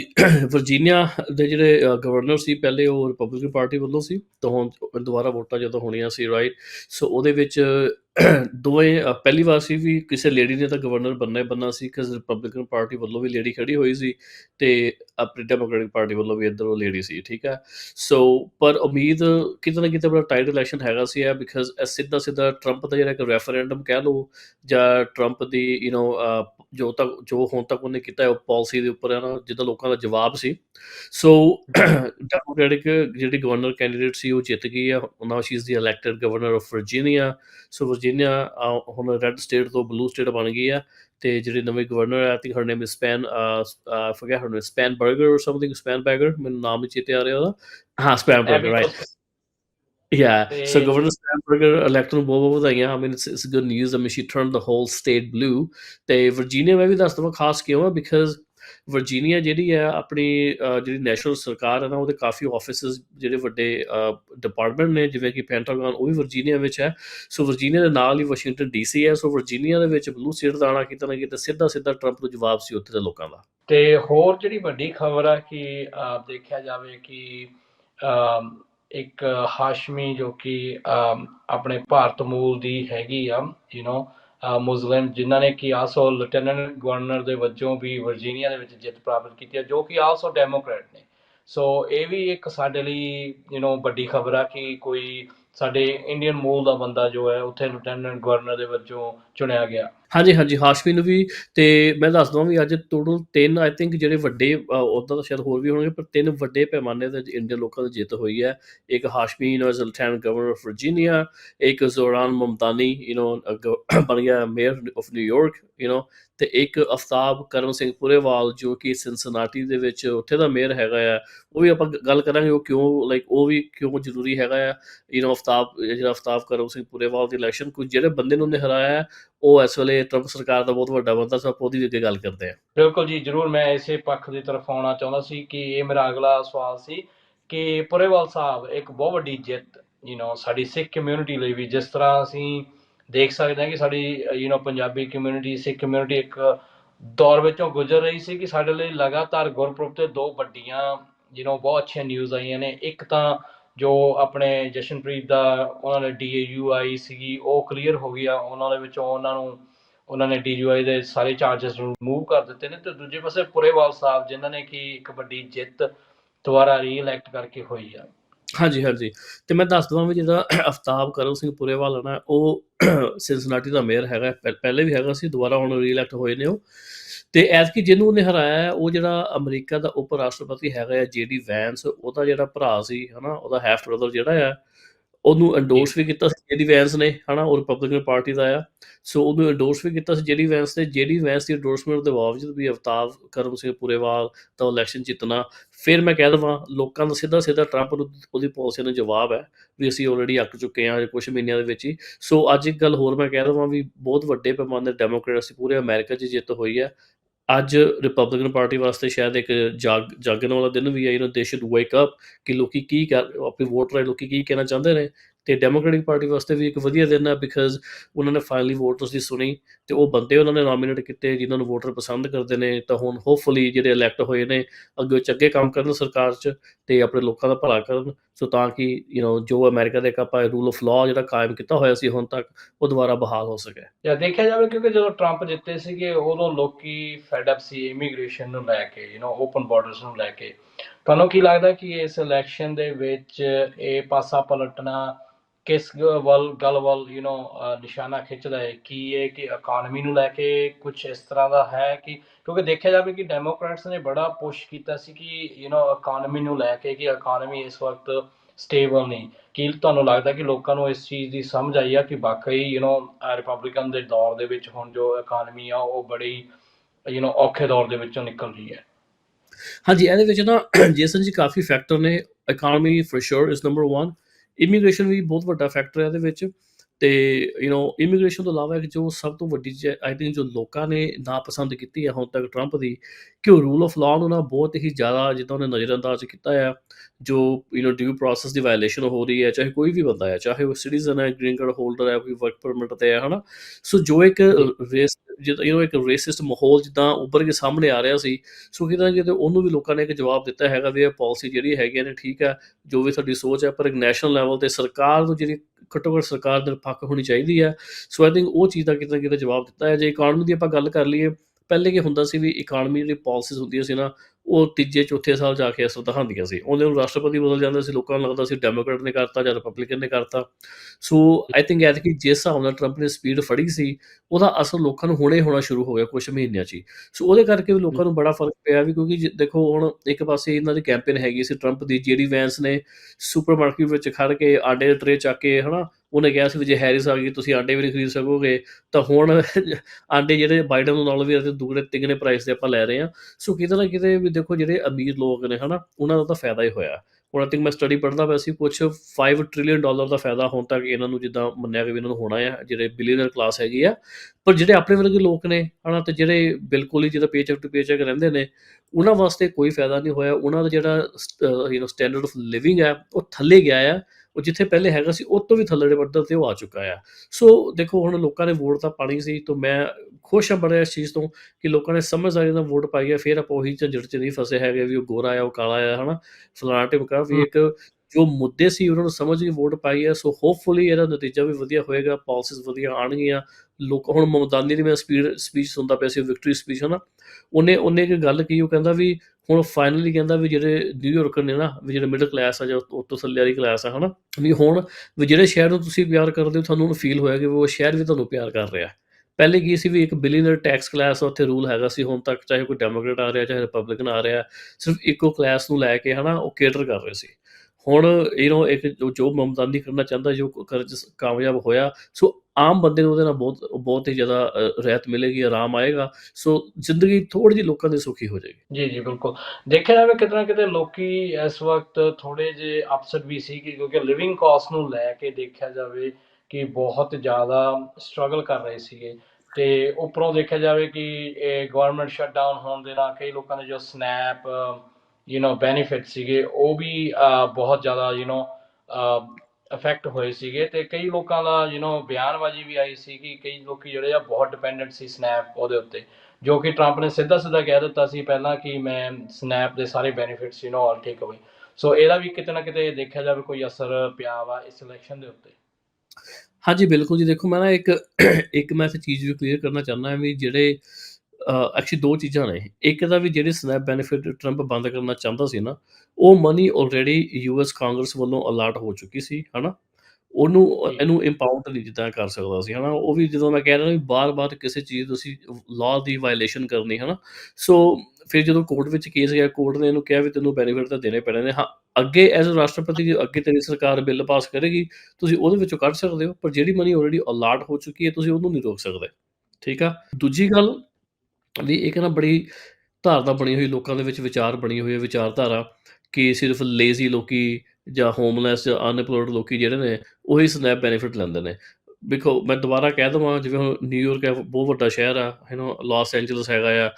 ਵਰਜੀਨੀਆ ਦੇ ਜਿਹੜੇ ਗਵਰਨਰ ਸੀ, ਪਹਿਲੇ ਉਹ ਰਿਪਬਲਿਕਨ ਪਾਰਟੀ ਵੱਲੋਂ ਸੀ, ਤਾਂ ਹੁਣ ਦੁਬਾਰਾ ਵੋਟਾਂ ਜਦੋਂ ਹੋਣੀਆਂ ਸੀ ਰਾਈਟ ਸੋ ਉਹਦੇ ਵਿੱਚ ਦੋਵੇਂ ਅ, ਪਹਿਲੀ ਵਾਰ ਸੀ ਵੀ ਕਿਸੇ ਲੇਡੀ ਨੇ ਤਾਂ ਗਵਰਨਰ ਬੰਨਾ ਹੀ ਬੰਨਾ ਸੀ ਕਿਉਂਕਿ ਰਿਪਬਲਿਕਨ ਪਾਰਟੀ ਵੱਲੋਂ ਵੀ ਲੇਡੀ ਖੜੀ ਹੋਈ ਸੀ ਤੇ ਆਪਣੀ ਡੈਮੋਕ੍ਰੈਟਿਕ ਪਾਰਟੀ ਵੱਲੋਂ ਵੀ ਇੱਧਰੋਂ ਲੇਡੀ ਸੀ ਠੀਕ ਹੈ ਸੋ ਪਰ ਉਮੀਦ ਕਿਤੇ ਨਾ ਕਿਤੇ ਬੜਾ ਟਾਈਟ ਇਲੈਕਸ਼ਨ ਹੈਗਾ ਸੀ ਇਹ ਬਿਕਾਜ਼ ਸਿੱਧਾ ਸਿੱਧਾ ਟਰੰਪ ਦਾ ਜਿਹੜਾ ਇੱਕ ਰੈਫਰੈਂਡਮ ਕਹਿ ਲਓ ਜਾਂ ਟਰੰਪ ਦੀ ਯੂ نو ਜੋ ਤੱਕ ਜੋ ਹੁਣ ਤੱਕ ਉਹਨੇ ਕੀਤਾ ਹੈ ਉਹ ਪਾਲਿਸੀ ਦੇ ਉੱਪਰ ਹੈ ਨਾ ਜਿੱਦਾਂ ਲੋਕਾਂ ਦਾ ਜਵਾਬ ਸੀ। ਸੋ ਡੈਮੋਕ੍ਰੈਟਿਕ ਜਿਹੜੀ ਗਵਰਨਰ ਕੈਂਡੀਡੇਟ ਸੀ ਉਹ ਜਿੱਤ ਗਈ ਹੈ now she is the elected governor of Virginia so Virginia uh, ਹੁਣ ਰੈੱਡ ਸਟੇਟ ਤੋਂ ਬਲੂ ਸਟੇਟ ਬਣ ਗਈ ਹੈ ਤੇ ਜਿਹੜੀ ਨਵੀਂ ਗਵਰਨਰ ਹੈ I think her name is Span forget her name Spanberger or something Spanberger ਮੈਨੂੰ ਨਾਮ ਨਹੀਂ ਚੇਤੇ ਆ ਰਿਹਾ ਉਹਦਾ। ਹਾਂ Spanberger right Yeah, so ਤੇ Governor Sandberger elect ਨੂੰ ਬਹੁਤ ਬਹੁਤ ਵਧਾਈਆਂ। I mean it's, it's good news I mean she turned the whole state blue ਤੇ ਵਰਜੀਨੀਆ ਮੈਂ ਵੀ ਦੱਸ ਦਵਾਂ ਖਾਸ ਕਿਉਂ ਆ? ਬਿਕਾਜ਼ ਵਰਜੀਨੀਆ ਜਿਹੜੀ ਹੈ ਆਪਣੀ ਜਿਹੜੀ ਨੈਸ਼ਨਲ ਸਰਕਾਰ ਹੈ ਨਾ, ਉਹਦੇ ਕਾਫੀ ਆਫਿਸਿਸ ਜਿਹੜੇ ਵੱਡੇ ਡਿਪਾਰਟਮੈਂਟ ਨੇ, ਜਿਵੇਂ ਕਿ ਪੈਂਟਾਗਨ ਉਹ ਵੀ ਵਰਜੀਨੀਆ ਵਿੱਚ ਹੈ। ਸੋ ਵਰਜੀਨੀਆ ਦੇ ਨਾਲ ਹੀ ਵਾਸ਼ਿੰਗਟਨ ਡੀਸੀ ਹੈ। ਸੋ ਵਰਜੀਨੀਆ ਦੇ ਵਿੱਚ ਬਲੂ ਸਟੇਟ ਦਾ ਆਣਾ ਕਿਤੇ ਨਾ ਕਿਤੇ ਸਿੱਧਾ ਸਿੱਧਾ ਟਰੰਪ ਨੂੰ ਜਵਾਬ ਸੀ ਉੱਥੇ ਦੇ ਲੋਕਾਂ ਦਾ। ਤੇ ਹੋਰ ਜਿਹੜੀ ਵੱਡੀ ਖਬਰ ਆ ਕਿ ਦੇਖਿਆ ਜਾਵੇ ਕਿ ਇੱਕ ਹਾਸ਼ਮੀ ਜੋ ਕਿ ਆਪਣੇ ਭਾਰਤ ਮੂਲ ਦੀ ਹੈਗੀ ਆ ਯੂ نو ਮੁਸਲਿਮ ਜਿਨ੍ਹਾਂ ਨੇ ਕਿ ਆਲਸੋ ਲੈਫਟੀਨੈਂਟ ਗਵਰਨਰ ਦੇ ਵਜੋਂ ਵੀ ਵਰਜੀਨੀਆ ਦੇ ਵਿੱਚ ਜਿੱਤ ਪ੍ਰਾਪਤ ਕੀਤੀ ਹੈ, ਜੋ ਕਿ ਆਲਸੋ ਡੈਮੋਕ੍ਰੈਟ ਨੇ। ਸੋ ਇਹ ਵੀ ਇੱਕ ਸਾਡੇ ਲਈ ਯੂ نو ਵੱਡੀ ਖਬਰ ਆ ਕਿ ਕੋਈ ਸਾਡੇ ਇੰਡੀਅਨ ਮੂਲ ਦਾ ਬੰਦਾ ਜੋ ਹੈ, ਉੱਥੇ ਲੈਫਟੀਨੈਂਟ ਗਵਰਨਰ ਦੇ ਵਜੋਂ ਚੁਣਿਆ ਗਿਆ ਹਾਂਜੀ ਹਾਂਜੀ ਹਾਸ਼ਮੀ ਨੂੰ ਵੀ ਤੇ ਮੈਂ ਦੱਸ ਦਵਾਂ ਵੀ ਅੱਜ ਟੋਟਲ ਤਿੰਨ ਆਈ ਥਿੰਕ ਜਿਹੜੇ ਵੱਡੇ ਉਦਾਂ ਤਾਂ ਸ਼ਾਇਦ ਹੋਰ ਵੀ ਹੋਣਗੇ ਪਰ ਤਿੰਨ ਵੱਡੇ ਪੈਮਾਨੇ ਤੇ ਇੰਡੀਅਨ ਲੋਕਾਂ ਦੀ ਜਿੱਤ ਹੋਈ ਹੈ ਇੱਕ Hashmi you know as lieutenant governor of Virginia ਇੱਕ ਜ਼ੋਰਾਨ ਮਮਤਾਨੀ ਯੂ نو ਬਣ ਗਿਆ mayor of New York you know ਤੇ ਇੱਕ ਅਫਤਾਬ ਕਰਮ ਸਿੰਘ ਪੁਰੇਵਾਲ ਜੋ ਕਿ ਸਿਨਸਨਾਟੀ ਦੇ ਵਿੱਚ ਉੱਥੇ ਦਾ ਮੇਅਰ ਹੈਗਾ ਆ ਉਹ ਵੀ ਆਪਾਂ ਗੱਲ ਕਰਾਂਗੇ ਉਹ ਕਿਉਂ ਲਾਈਕ ਉਹ ਵੀ ਕਿਉਂ ਜ਼ਰੂਰੀ ਹੈਗਾ ਆ ਯੂ نو ਅਫਤਾਬ ਜਿਹੜਾ ਅਫਤਾਬ ਕਰਮ ਸਿੰਘ ਪੁਰੇਵਾਲ ਦੀ ਇਲੈਕਸ਼ਨ ਕੁਝ ਜਿਹੜੇ ਬੰਦੇ ਨੂੰ ਉਹਨੇ ਹਰਾਇਆ ਹੈ, ਉਹ ਇਸ ਵੇਲੇ ਟਰੰਪ ਸਰਕਾਰ ਦਾ ਬਹੁਤ ਵੱਡਾ ਬੰਦਾ ਸੋ ਆਪਾਂ ਉਹਦੀ ਵੀ ਅੱਗੇ ਗੱਲ ਕਰਦੇ ਹਾਂ ਬਿਲਕੁਲ ਜੀ ਜਰੂਰ ਮੈਂ ਇਸੇ ਪੱਖ ਦੀ ਤਰਫ ਆਉਣਾ ਚਾਹੁੰਦਾ ਸੀ ਕਿ ਇਹ ਮੇਰਾ ਅਗਲਾ ਸਵਾਲ ਸੀ ਕਿ ਪੁਰੇਵਾਲ ਸਾਹਿਬ ਇੱਕ ਬਹੁਤ ਵੱਡੀ ਜਿੱਤ ਯੂ نو ਸਾਡੀ ਸਿੱਖ ਕਮਿਊਨਿਟੀ ਲਈ ਵੀ ਜਿਸ ਤਰ੍ਹਾਂ ਅਸੀਂ ਦੇਖ ਸਕਦੇ ਹਾਂ ਕਿ ਸਾਡੀ you know Punjabi community Sikh community ਇੱਕ ਦੌਰ ਵਿੱਚੋਂ ਗੁਜ਼ਰ ਰਹੀ ਸੀ ਕਿ ਸਾਡੇ ਲਈ ਲਗਾਤਾਰ ਗੁਰਪੁਰਬ ਤੇ ਦੋ ਵੱਡੀਆਂ ਯੂ نو ਬਹੁਤ ਅੱਛੀਆਂ ਨਿਊਜ਼ ਆਈਆਂ ਨੇ ਇੱਕ ਤਾਂ ਜੋ ਆਪਣੇ ਜਸ਼ਨਪ੍ਰੀਤ ਦਾ ਉਹਨਾਂ ਨੇ ਡੀਏਯੂ ਆਈ ਸੀਗੀ, ਉਹ ਕਲੀਅਰ ਹੋ ਗਈ ਆ, ਉਹਨਾਂ ਦੇ ਵਿੱਚੋਂ ਉਹਨਾਂ ਨੂੰ, ਉਹਨਾਂ ਨੇ ਡੀਯੂਆਈ ਦੇ ਸਾਰੇ ਚਾਰजेस ਨੂੰ ਰਿਮੂਵ ਕਰ ਦਿੱਤੇ ਨੇ ਤੇ ਦੂਜੇ ਪਾਸੇ ਪੁਰੇਵਾਲ ਸਾਹਿਬ, ਜਿਨ੍ਹਾਂ ਨੇ ਕਿ ਇੱਕ ਵੱਡੀ ਜਿੱਤ ਦੁਬਾਰਾ ਰੀਇਲੈਕਟ ਕਰਕੇ ਹੋਈ ਆ। ਹਾਂਜੀ ਹਾਂਜੀ। ਤੇ ਮੈਂ ਦੱਸ ਦਵਾਂ ਵੀ ਜਿਹਦਾ ਅਫਤਾਬ ਕਰਮ ਸਿੰਘ ਪੁਰੇਵਾਲ ਹੈ ਨਾ, ਉਹ ਸਿਨਸਨਾਟੀ ਦਾ ਮੇਅਰ ਹੈਗਾ ਪਹਿਲੇ ਵੀ ਹੈਗਾ ਸੀ, ਦੁਬਾਰਾ ਹੁਣ ਰੀਇਲੈਕਟ ਹੋਏ ਨੇ ਉਹ। ਤੇ ਐਤਕੀ ਜਿਹਨੂੰ ਉਹਨੇ ਹਰਾਇਆ ਹੈ, ਉਹ ਜਿਹੜਾ ਅਮਰੀਕਾ ਦਾ ਉਪ ਰਾਸ਼ਟਰਪਤੀ ਹੈਗਾ ਹੈ ਜੀਡੀ ਵੈਂਸ ਉਹਦਾ ਜਿਹੜਾ ਭਰਾ ਸੀ ਹਨਾ ਉਹਦਾ ਹੈਫ ਬ੍ਰਦਰ ਜਿਹੜਾ ਆ ਉਹਨੂੰ ਐਂਡੋਰਸ ਵੀ ਕੀਤਾ ਸੀ ਜੇਡੀ ਵੈਂਸ ਨੇ ਹਨਾ ਉਹ ਰਿਪਬਲਿਕਨ ਪਾਰਟੀ ਦਾ ਆ। ਸੋ ਉਹਨੂੰ ਐਂਡੋਰਸ ਵੀ ਕੀਤਾ ਸੀ ਜੇਡੀ ਵੈਂਸ ਨੇ ਜੇਡੀ ਵੈਂਸ ਦੀ ਐਂਡੋਰਸਮੈਂਟ ਦੇ ਬਾਵਜੂਦ ਵੀ ਅਵਤਾਰ ਕਰਮ ਸਿੰਘ ਪੁਰੇਵਾਲ ਦਾ ਇਲੈਕਸ਼ਨ ਜਿੱਤਣਾ ਫਿਰ ਮੈਂ ਕਹਿ ਦਵਾਂ ਲੋਕਾਂ ਦਾ ਸਿੱਧਾ ਸਿੱਧਾ ਟਰੰਪ ਨੂੰ ਉਹਦੀ ਪਾਲਿਸੀ ਨੂੰ ਜਵਾਬ ਹੈ ਵੀ ਅਸੀਂ ਆਲਰੇਡੀ ਅੱਕ ਚੁੱਕੇ ਹਾਂ ਕੁਝ ਮਹੀਨਿਆਂ ਦੇ ਵਿੱਚ ਹੀ। ਸੋ ਅੱਜ ਇੱਕ ਗੱਲ ਹੋਰ ਮੈਂ ਕਹਿ ਦਵਾਂ ਵੀ ਬਹੁਤ ਵੱਡੇ ਪੈਮਾਨੇ ਤੇ ਡੈਮੋਕ੍ਰੇਸੀ ਪੂਰੇ ਅਮਰੀਕਾ 'ਚ ਜਿੱਤ ਹੋਈ ਹੈ। ਅੱਜ ਰਿਪਬਲਿਕਨ ਪਾਰਟੀ ਵਾਸਤੇ ਸ਼ਾਇਦ ਇੱਕ ਜਾਗ, ਜਾਗਣ ਵਾਲਾ ਦਿਨ ਵੀ ਹੈ। ਯੂ نو ਦੇ ਸ਼ੁੱਡ ਵੇਕ ਅਪ ਕਿ ਲੋਕੀ ਕੀ ਕਰ ਆਪਣੀ ਵੋਟ ਰਾਈ ਲੋਕੀ ਕੀ ਕਹਿਣਾ ਚਾਹੁੰਦੇ ਨੇ? ਤੇ ਡੈਮੋਕ੍ਰੈਟਿਕ ਪਾਰਟੀ ਵਾਸਤੇ ਵੀ ਇੱਕ ਵਧੀਆ ਦਿਨ ਹੈ ਬਿਕਾਜ਼ ਉਹਨਾਂ ਨੇ ਫਾਈਨਲੀ ਵੋਟਰਸ ਦੀ ਸੁਣੀ ਤੇ ਉਹ ਬੰਦੇ ਉਹਨਾਂ ਨੇ ਨੋਮੀਨੇਟ ਕੀਤੇ ਜਿਨ੍ਹਾਂ ਨੂੰ ਵੋਟਰ ਪਸੰਦ ਕਰਦੇ ਨੇ ਤਾਂ ਹੁਣ ਹੋਪਫੁਲੀ ਜਿਹੜੇ ਇਲੈਕਟ ਹੋਏ ਨੇ ਅੱਗੇ ਚੰਗੇ ਕੰਮ ਕਰਨ ਸਰਕਾਰ 'ਚ ਤੇ ਆਪਣੇ ਲੋਕਾਂ ਦਾ ਭਲਾ ਕਰਨ ਸੋ ਤਾਂ ਕਿ ਯੂ نو ਜੋ ਅਮਰੀਕਾ ਦੇ ਇੱਕ ਆਪਾਂ ਰੂਲ ਆਫ ਲਾਅ ਜਿਹੜਾ ਕਾਇਮ ਕੀਤਾ ਹੋਇਆ ਸੀ ਹੁਣ ਤੱਕ ਉਹ ਦੁਬਾਰਾ ਬਹਾਲ ਹੋ ਸਕੇ ਜਾਂ ਦੇਖਿਆ ਜਾਵੇ ਕਿਉਂਕਿ ਜਦੋਂ ਟਰੰਪ ਜਿੱਤੇ ਸੀਗੇ ਉਦੋਂ ਲੋਕੀ ਫੈਡ ਅਪ ਸੀ ਇਮੀਗ੍ਰੇਸ਼ਨ ਨੂੰ ਲੈ ਕੇ ਯੂ نو ਓਪਨ ਬਾਰਡਰਸ ਨੂੰ ਲੈ ਕੇ ਤੁਹਾਨੂੰ ਕੀ ਲੱਗਦਾ ਕਿ ਇਸ ਇਲੈਕਸ਼ਨ ਦੇ ਵਿੱਚ ਇਹ ਪਾਸਾ ਪਲਟਣਾ ਕਿਸ ਵੱਲ, ਗੱਲ ਵੱਲ ਯੂ نو ਨਿਸ਼ਾਨਾ ਖਿੱਚਦਾ ਹੈ? ਕੀ ਇਹ ਕਿ ਇਕਨੋਮੀ ਨੂੰ ਲੈ ਕੇ ਕੁਝ ਇਸ ਤਰ੍ਹਾਂ ਦਾ ਹੈ ਕਿ, ਕਿਉਂਕਿ ਦੇਖਿਆ ਜਾਵੇ ਕਿ ਡੈਮੋਕ੍ਰੈਟਸ ਨੇ ਬੜਾ ਪੁਸ਼ ਕੀਤਾ ਸੀ ਕਿ ਯੂ نو ਇਕਨੋਮੀ ਨੂੰ ਲੈ ਕੇ ਕਿ ਇਕਨੋਮੀ ਇਸ ਵਕਤ ਸਟੇਬਲ ਨਹੀਂ। ਕੀ ਤੁਹਾਨੂੰ ਲੱਗਦਾ ਕਿ ਲੋਕਾਂ ਨੂੰ ਇਸ ਚੀਜ਼ ਦੀ ਸਮਝ ਆਈ ਆ ਕਿ ਵਾਕਈ ਯੂ نو ਰਿਪਬਲਿਕਨ ਦੇ ਦੌਰ ਦੇ ਵਿੱਚ ਹੁਣ ਜੋ ਇਕਨੋਮੀ ਆ, ਉਹ ਬੜੀ ਯੂ نو ਔਖੇ ਦੌਰ ਦੇ ਵਿੱਚੋਂ ਨਿਕਲ ਰਹੀ ਹੈ? ਹਾਂਜੀ, ਇਹਦੇ ਵਿੱਚ ਨਾ ਜੇਸਨ ਜੀ ਕਾਫੀ ਫੈਕਟਰ ਨੇ। Economy for sure is number 1 immigration ਵੀ ਬਹੁਤ ਵੱਡਾ ਫੈਕਟਰ ਹੈ ਇਹਦੇ ਵਿੱਚ। ਤੇ ਯੂ نو ਇਮੀਗ੍ਰੇਸ਼ਨ ਤੋਂ ਇਲਾਵਾ ਇੱਕ ਜੋ ਸਭ ਤੋਂ ਵੱਡੀ ਆਈ ਥਿੰਕ ਜੋ ਲੋਕਾਂ ਨੇ ਨਾ ਪਸੰਦ ਕੀਤੀ ਹੈ ਹੁਣ ਤੱਕ ਟਰੰਪ ਦੀ ਕਿ ਉਹ ਰੂਲ ਆਫ ਲਾਅ ਨੂੰ ਨਾ ਬਹੁਤ ਹੀ ਜ਼ਿਆਦਾ ਜਿੱਦਾਂ ਉਹਨੇ ਨਜ਼ਰਅੰਦਾਜ਼ ਕੀਤਾ ਹੈ ਜੋ ਯੂ نو ਡਿਊ ਪ੍ਰੋਸੈਸ ਦੀ ਵਾਇਲੇਸ਼ਨ ਹੋ ਰਹੀ ਹੈ ਚਾਹੇ ਕੋਈ ਵੀ ਬੰਦਾ ਹੈ ਚਾਹੇ ਉਹ ਸਿਟੀਜ਼ਨ ਹੈ ਗ੍ਰੀਨ ਕਾਰਡ ਹੋਲਡਰ ਹੈ ਕੋਈ ਵਰਕ ਪਰਮਿਟ ਤੇ ਹੈ ਹਨਾ ਸੋ ਜੋ ਇੱਕ ਰੇਸ ਜਿੱਦਾਂ ਯੂ نو ਇੱਕ ਰੇਸਿਸਟ ਮਾਹੌਲ ਜਿੱਦਾਂ ਉੱਭਰ ਕੇ ਸਾਹਮਣੇ ਆ ਰਿਹਾ ਸੀ ਸੋ ਕਿਤੇ ਨਾ ਕਿਤੇ ਉਹਨੂੰ ਵੀ ਲੋਕਾਂ ਨੇ ਇੱਕ ਜਵਾਬ ਦਿੱਤਾ ਹੈਗਾ ਵੀ ਇਹ ਪਾਲਿਸੀ ਜਿਹੜੀ ਹੈਗੀ ਨੇ ਠੀਕ ਹੈ ਜੋ ਵੀ ਤੁਹਾਡੀ ਸੋਚ ਹੈ ਪਰ ਇੱਕ ਨੈਸ਼ਨਲ ਲੈਵਲ ਤੇ ਸਰਕਾਰ ਨੂੰ ਜਿਹੜੀ ਘੱਟੋ ਘੱਟ ਸਰਕਾਰ ਦੇ ਹੋਣੀ ਚਾਹੀਦੀ ਹੈ। ਸੋ ਆਈ ਥਿੰਕ ਉਹ ਚੀਜ਼ ਦਾ ਕਿਤੇ ਨਾ ਕਿਤੇ ਜਵਾਬ ਦਿੱਤਾ ਹੈ। ਜੇ ਇਕਾਨਮੀ ਦੀ ਆਪਾਂ ਗੱਲ ਕਰ ਲਈਏ, ਪਹਿਲੇ ਕੀ ਹੁੰਦਾ ਸੀ ਵੀ ਇਕਾਨਮੀ ਜਿਹੜੀ ਪਾਲਿਸੀਜ਼ ਹੁੰਦੀਆਂ ਸੀ ਨਾ ਉਹ ਤੀਜੇ, ਚੌਥੇ ਸਾਲ ਜਾ ਕੇ ਅਸਰ ਦਿਖਾਉਂਦੀਆਂ ਸੀ। ਉਹਦੇ ਨੂੰ ਰਾਸ਼ਟਰਪਤੀ ਬਦਲ ਜਾਂਦੇ ਸੀ। ਲੋਕਾਂ ਨੂੰ ਲੱਗਦਾ ਸੀ ਡੈਮੋਕ੍ਰੈਟ ਨੇ ਕਰਤਾ ਜਾਂ ਰਿਪਬਲਿਕਨ ਨੇ ਕਰਤਾ। ਸੋ ਆਈ ਥਿੰਕ ਐਤਕੀ ਜਿਸ ਹਿਸਾਬ ਨਾਲ ਟਰੰਪ ਨੇ ਸਪੀਡ ਫੜੀ ਸੀ, ਉਹਦਾ ਅਸਰ ਲੋਕਾਂ ਨੂੰ ਹੁਣੇ ਹੋਣਾ ਸ਼ੁਰੂ ਹੋ ਗਿਆ ਕੁਝ ਮਹੀਨਿਆਂ 'ਚ ਹੀ। ਸੋ ਉਹਦੇ ਕਰਕੇ ਵੀ ਲੋਕਾਂ ਨੂੰ ਬੜਾ ਫ਼ਰਕ ਪਿਆ ਵੀ ਕਿਉਂਕਿ ਜੇ- ਦੇਖੋ ਹੁਣ ਇੱਕ ਪਾਸੇ ਇਹਨਾਂ ਦੀ ਕੈਂਪੇਨ ਹੈਗੀ ਸੀ ਟਰੰਪ ਦੀ, ਜਿਹੜੀ ਵੈਂਸ ਨੇ ਸੁਪਰਮਾਰਕੀਟ ਵਿੱਚ ਖੜ ਕੇ ਆਂਡੇ ਦੇ ਟਰੇ ਚੱਕ ਕੇ, ਹਨਾ, ਉਹਨੇ ਕਿਹਾ ਸੀ ਵੀ ਜੇ ਹੈਰਿਸ ਆ ਗਈ, ਤੁਸੀਂ ਆਂਡੇ ਵੀ ਨਹੀਂ ਖਰੀਦ ਸਕੋਗੇ। ਤਾਂ ਹੁਣ ਆਂਡੇ ਜਿਹੜੇ ਬਾਈਡਨ ਨਾਲ ਵੀ ਅਤੇ ਦੁਗਣੇ ਤਿੰਗਣੇ ਪ੍ਰਾਈਸ ਦੇ ਆਪਾਂ ਲੈ ਰਹੇ ਹਾਂ। ਸੋ ਕਿਤੇ ਨਾ ਕਿਤੇ ਵੀ ਦੇਖੋ ਜਿਹੜੇ ਅਮੀਰ ਲੋਕ ਨੇ ਹਨਾ, ਉਹਨਾਂ ਦਾ ਤਾਂ ਫਾਇਦਾ ਹੀ ਹੋਇਆ। ਹੁਣ ਆਈ ਥਿੰਕ ਮੈਂ ਸਟੱਡੀ ਪੜ੍ਹਦਾ ਪਿਆ ਸੀ ਕੁਝ 5 ਟ੍ਰਿਲੀਅਨ ਡਾਲਰ ਦਾ ਫਾਇਦਾ ਹੁਣ ਤੱਕ ਇਹਨਾਂ ਨੂੰ ਜਿੱਦਾਂ ਮੰਨਿਆ ਕਿ ਇਹਨਾਂ ਨੂੰ ਹੋਣਾ ਹੈ ਜਿਹੜੇ ਬਿਲੀਅਨਰ ਕਲਾਸ ਹੈਗੀ ਆ। ਪਰ ਜਿਹੜੇ ਆਪਣੇ ਵਰਗੇ ਲੋਕ ਨੇ ਹਨਾ, ਤੇ ਜਿਹੜੇ ਬਿਲਕੁਲ ਹੀ ਜਿਹੜਾ ਪੇਚੈਕ ਟੂ ਪੇਚੈਕ ਰਹਿੰਦੇ ਨੇ, ਉਹਨਾਂ ਵਾਸਤੇ ਕੋਈ ਫਾਇਦਾ ਨਹੀਂ ਹੋਇਆ। ਉਹਨਾਂ ਦਾ ਜਿਹੜਾ you know standard of living ਹੈ ਉਹ ਥੱਲੇ ਗਿਆ ਆ। ਉਹ ਜਿੱਥੇ ਪਹਿਲੇ ਹੈਗਾ ਸੀ ਉਹ ਤੋਂ ਵੀ ਥੱਲੇ ਪੱਧਰ ਤੇ ਉਹ ਆ ਚੁੱਕਾ ਆ। ਸੋ ਦੇਖੋ ਹੁਣ ਲੋਕਾਂ ਨੇ ਵੋਟ ਤਾਂ ਪਾਣੀ ਸੀ ਤਾਂ ਮੈਂ ਖੁਸ਼ ਹਾਂ ਬੜਾ ਇਸ ਚੀਜ਼ ਤੋਂ ਕਿ ਲੋਕਾਂ ਨੇ ਸਮਝਦਾਰੀ ਨਾਲ ਵੋਟ ਪਾਈ ਹੈ ਫਿਰ ਆਪਾਂ ਉਹੀ ਝੰਜਟ 'ਚ ਨਹੀਂ ਫਸੇ ਹੈਗੇ ਵੀ ਉਹ ਗੋਰਾ ਆ ਉਹ ਕਾਲਾ ਆ ਹਨਾ? ਫਲਾਣਾ ਟਿਮਕਾ ਵੀ ਇੱਕ ਜੋ ਮੁੱਦੇ ਸੀ ਉਹਨਾਂ ਨੂੰ ਸਮਝ ਕੇ ਵੋਟ ਪਾਈ ਹੈ ਸੋ ਹੋਪਫੁਲੀ ਇਹਦਾ ਨਤੀਜਾ ਵੀ ਵਧੀਆ ਹੋਏਗਾ ਪਾਲਿਸੀਜ਼ ਵਧੀਆ ਆਣਗੀਆਂ ਲੋਕ ਹੁਣ ਮਮਦਾਨੀ ਦੀ ਮੈਂ ਸਪੀਡ ਸਪੀਚ ਸੁਣਦਾ ਪਿਆ ਸੀ ਵਿਕਟਰੀ ਸਪੀਚ ਹਨਾ? ਉਹਨੇ ਉਹਨੇ ਇੱਕ ਗੱਲ ਕੀ ਉਹ ਕਹਿੰਦਾ ਵੀ ਹੁਣ ਫਾਈਨਲੀ ਕਹਿੰਦਾ ਵੀ ਜਿਹੜੇ ਨਿਊਯਾਰਕਰ ਨੇ ਨਾ, ਵੀ ਜਿਹੜੇ ਮਿਡਲ ਕਲਾਸ ਆ ਜਾਂ ਉਹ ਤੋਂ ਥੱਲੇ ਵਾਲੀ ਕਲਾਸ ਆ, ਹਨਾ? ਵੀ ਹੁਣ ਵੀ ਜਿਹੜੇ ਸ਼ਹਿਰ ਨੂੰ ਤੁਸੀਂ ਪਿਆਰ ਕਰਦੇ ਹੋ, ਤੁਹਾਨੂੰ ਹੁਣ ਫੀਲ ਹੋਇਆ ਕਿ ਵੀ ਉਹ ਸ਼ਹਿਰ ਵੀ ਤੁਹਾਨੂੰ ਪਿਆਰ ਕਰ ਰਿਹਾ ਪਹਿਲੇ ਕੀ ਸੀ ਵੀ ਇੱਕ ਬਿਲੀਅਨਰ ਟੈਕਸ ਕਲਾਸ ਉੱਥੇ ਰੂਲ ਹੈਗਾ ਸੀ, ਹੁਣ ਤੱਕ ਚਾਹੇ ਕੋਈ ਡੈਮੋਕ੍ਰੇਟ ਆ ਰਿਹਾ, ਚਾਹੇ ਰਿਪਬਲਿਕਨ ਆ ਰਿਹਾ, ਸਿਰਫ ਇੱਕੋ ਕਲਾਸ ਨੂੰ ਲੈ ਕੇ, ਹਨਾ, ਉਹ ਕੇਟਰ ਕਰ ਰਹੇ ਸੀ। ਹੁਣ ਯੂ نو ਇੱਕ ਜੋ ਜੋ ਮਮਦਾਨੀ ਕਰਨਾ ਚਾਹੁੰਦਾ ਜੋ ਕਰ ਕਾਮਯਾਬ ਹੋਇਆ ਸੋ ਆਮ ਬੰਦੇ ਨੂੰ ਉਹਦੇ ਨਾਲ ਬਹੁਤ ਬਹੁਤ ਹੀ ਜ਼ਿਆਦਾ ਅ, ਰਹਿਤ ਮਿਲੇਗੀ ਆਰਾਮ ਆਏਗਾ ਸੋ ਜ਼ਿੰਦਗੀ ਥੋੜੀ ਜਿਹੀ ਲੋਕਾਂ ਦੀ ਸੁਖੀ ਹੋ ਜਾਏਗੀ। ਜੀ ਜੀ ਬਿਲਕੁਲ। ਦੇਖਿਆ ਜਾਵੇ ਕਿਤੇ ਨਾ ਕਿਤੇ ਲੋਕੀ ਇਸ ਵਕਤ ਥੋੜੇ ਜੇ ਅਪਸੈਟ ਵੀ ਸੀ ਕਿਉਂਕਿ ਲਿਵਿੰਗ ਕਾਸਟ ਨੂੰ ਲੈ ਕੇ ਦੇਖਿਆ ਜਾਵੇ ਕਿ ਬਹੁਤ ਜ਼ਿਆਦਾ ਸਟਰਗਲ ਕਰ ਰਹੇ ਸੀਗੇ। ਤੇ ਉੱਪਰੋਂ ਦੇਖਿਆ ਜਾਵੇ ਕਿ ਇਹ ਗਵਰਨਮੈਂਟ ਸ਼ਟਡਾਊਨ ਹੋਣ ਦੇ ਨਾਲ ਕਈ ਲੋਕਾਂ ਦੇ ਜੋ ਸਨੈਪ ਯੂ نو ਬੈਨੀਫਿਟ ਸੀਗੇ ਉਹ ਵੀ ਅਹ, ਬਹੁਤ ਜ਼ਿਆਦਾ ਯੂ نو ਇਫੈਕਟ ਹੋਏ ਸੀਗੇ ਤੇ ਕਈ ਲੋਕਾਂ ਦਾ ਯੂ نو ਬਿਆਨਬਾਜ਼ੀ ਵੀ ਆਈ ਸੀ ਕਿ ਕਈ ਲੋਕੀ ਜਿਹੜੇ ਆ ਬਹੁਤ ਡਿਪੈਂਡੈਂਟ ਸੀ ਸਨੈਪ ਉਹਦੇ ਉੱਤੇ ਜੋ ਕਿ ਟਰੰਪ ਨੇ ਸਿੱਧਾ ਸਿੱਧਾ ਕਹਿ ਦਿੱਤਾ ਸੀ ਪਹਿਲਾਂ ਕਿ ਮੈਂ ਸਨੈਪ ਦੇ ਸਾਰੇ ਬੈਨੀਫਿਟਸ ਯੂ نو ਆਲ ਟੇਕ ਅਵੇ ਸੋ ਇਹਦਾ ਵੀ ਕਿਤੇ ਨਾ ਕਿਤੇ ਦੇਖਿਆ ਜਾਵੇ ਕੋਈ ਅਸਰ ਪਿਆ ਵਾ ਇਸ ਇਲੈਕਸ਼ਨ ਦੇ ਉੱਤੇ ਹਾਂਜੀ ਬਿਲਕੁਲ ਜੀ ਦੇਖੋ ਮੈਂ ਨਾ ਇੱਕ ਇੱਕ ਮੈਂ ਇੱਥੇ ਚੀਜ਼ ਵੀ ਕਲੀਅਰ ਕਰਨਾ ਚਾਹੁੰਦਾ ਹਾਂ ਵੀ ਜਿਹੜੇ ਐਕਚੁਅਲੀ ਦੋ ਚੀਜ਼ਾਂ ਨੇ। ਇੱਕ ਦਾ ਵੀ ਜਿਹੜੇ ਸਨੈਪ ਬੈਨੀਫਿਟ ਟਰੰਪ ਬੰਦ ਕਰਨਾ ਚਾਹੁੰਦਾ ਸੀ ਨਾ ਉਹ ਮਨੀ ਆਲਰੇਡੀ ਯੂਐਸ ਕਾਂਗਰਸ ਵੱਲੋਂ ਅਲਾਟ ਹੋ ਚੁੱਕੀ ਸੀ ਹਨਾ? ਉਹਨੂੰ। ਇਹਨੂੰ ਇੰਪਾਊਂਡ ਨਹੀਂ ਜਿੱਦਾਂ ਕਰ ਸਕਦਾ ਸੀ ਹਨਾ? ਉਹ ਵੀ ਜਦੋਂ ਮੈਂ ਕਹਿ ਰਿਹਾ ਵੀ ਬਾਰ-ਬਾਰ ਕਿਸੇ ਚੀਜ਼ ਤੁਸੀਂ ਲਾਅ ਦੀ ਵਾਇਲੇਸ਼ਨ ਕਰਨੀ ਹਨਾ? ਸੋ ਫਿਰ ਜਦੋਂ ਕੋਰਟ ਵਿੱਚ ਕੇਸ ਗਿਆ ਕੋਰਟ ਨੇ ਇਹਨੂੰ ਕਿਹਾ ਵੀ ਤੈਨੂੰ ਬੈਨੀਫਿਟ ਤਾਂ ਦੇਣੇ ਪੈਣੇ ਨੇ। ਹਾਂ ਅੱਗੇ ਐਜ਼ ਰਾਸ਼ਟਰਪਤੀ ਜੇ ਅੱਗੇ ਤੇਰੀ ਸਰਕਾਰ ਬਿੱਲ ਪਾਸ ਕਰੇਗੀ ਤੁਸੀਂ ਉਹਦੇ ਵਿੱਚੋਂ ਕੱਢ ਸਕਦੇ ਹੋ ਪਰ ਜਿਹੜੀ ਮਨੀ ਆਲਰੇਡੀ ਅਲਾਟ ਹੋ ਚੁੱਕੀ ਹੈ ਤੁਸੀਂ ਉਹਨੂੰ ਨਹੀਂ ਰੋਕ ਸਕਦੇ। ਠੀਕ ਆ? ਦੂਜੀ ਗੱਲ ਵੀ ਇੱਕ ਨਾ ਬੜੀ ਧਾਰਨਾ ਬਣੀ ਹੋਈ ਲੋਕਾਂ ਦੇ ਵਿੱਚ ਵਿਚਾਰ ਬਣੀ ਹੋਈ ਹੈ ਵਿਚਾਰਧਾਰਾ ਕਿ ਸਿਰਫ ਲੇਜ਼ੀ ਲੋਕੀ ਜਾਂ ਹੋਮਲੈਸ ਜਾਂ ਅਨਪਲੋਇਡ ਲੋਕੀ ਜਿਹੜੇ ਨੇ ਉਹੀ ਸਨੈਪ ਬੈਨੀਫਿਟ ਲੈਂਦੇ ਨੇ। ਵੇਖੋ ਮੈਂ ਦੁਬਾਰਾ ਕਹਿ ਦਵਾਂ ਜਿਵੇਂ ਹੁਣ ਨਿਊਯਾਰਕ ਹੈ ਬਹੁਤ ਵੱਡਾ ਸ਼ਹਿਰ ਆ ਯੂ نو ਲਾਸ ਐਂਜਲਸ ਹੈਗਾ ਆ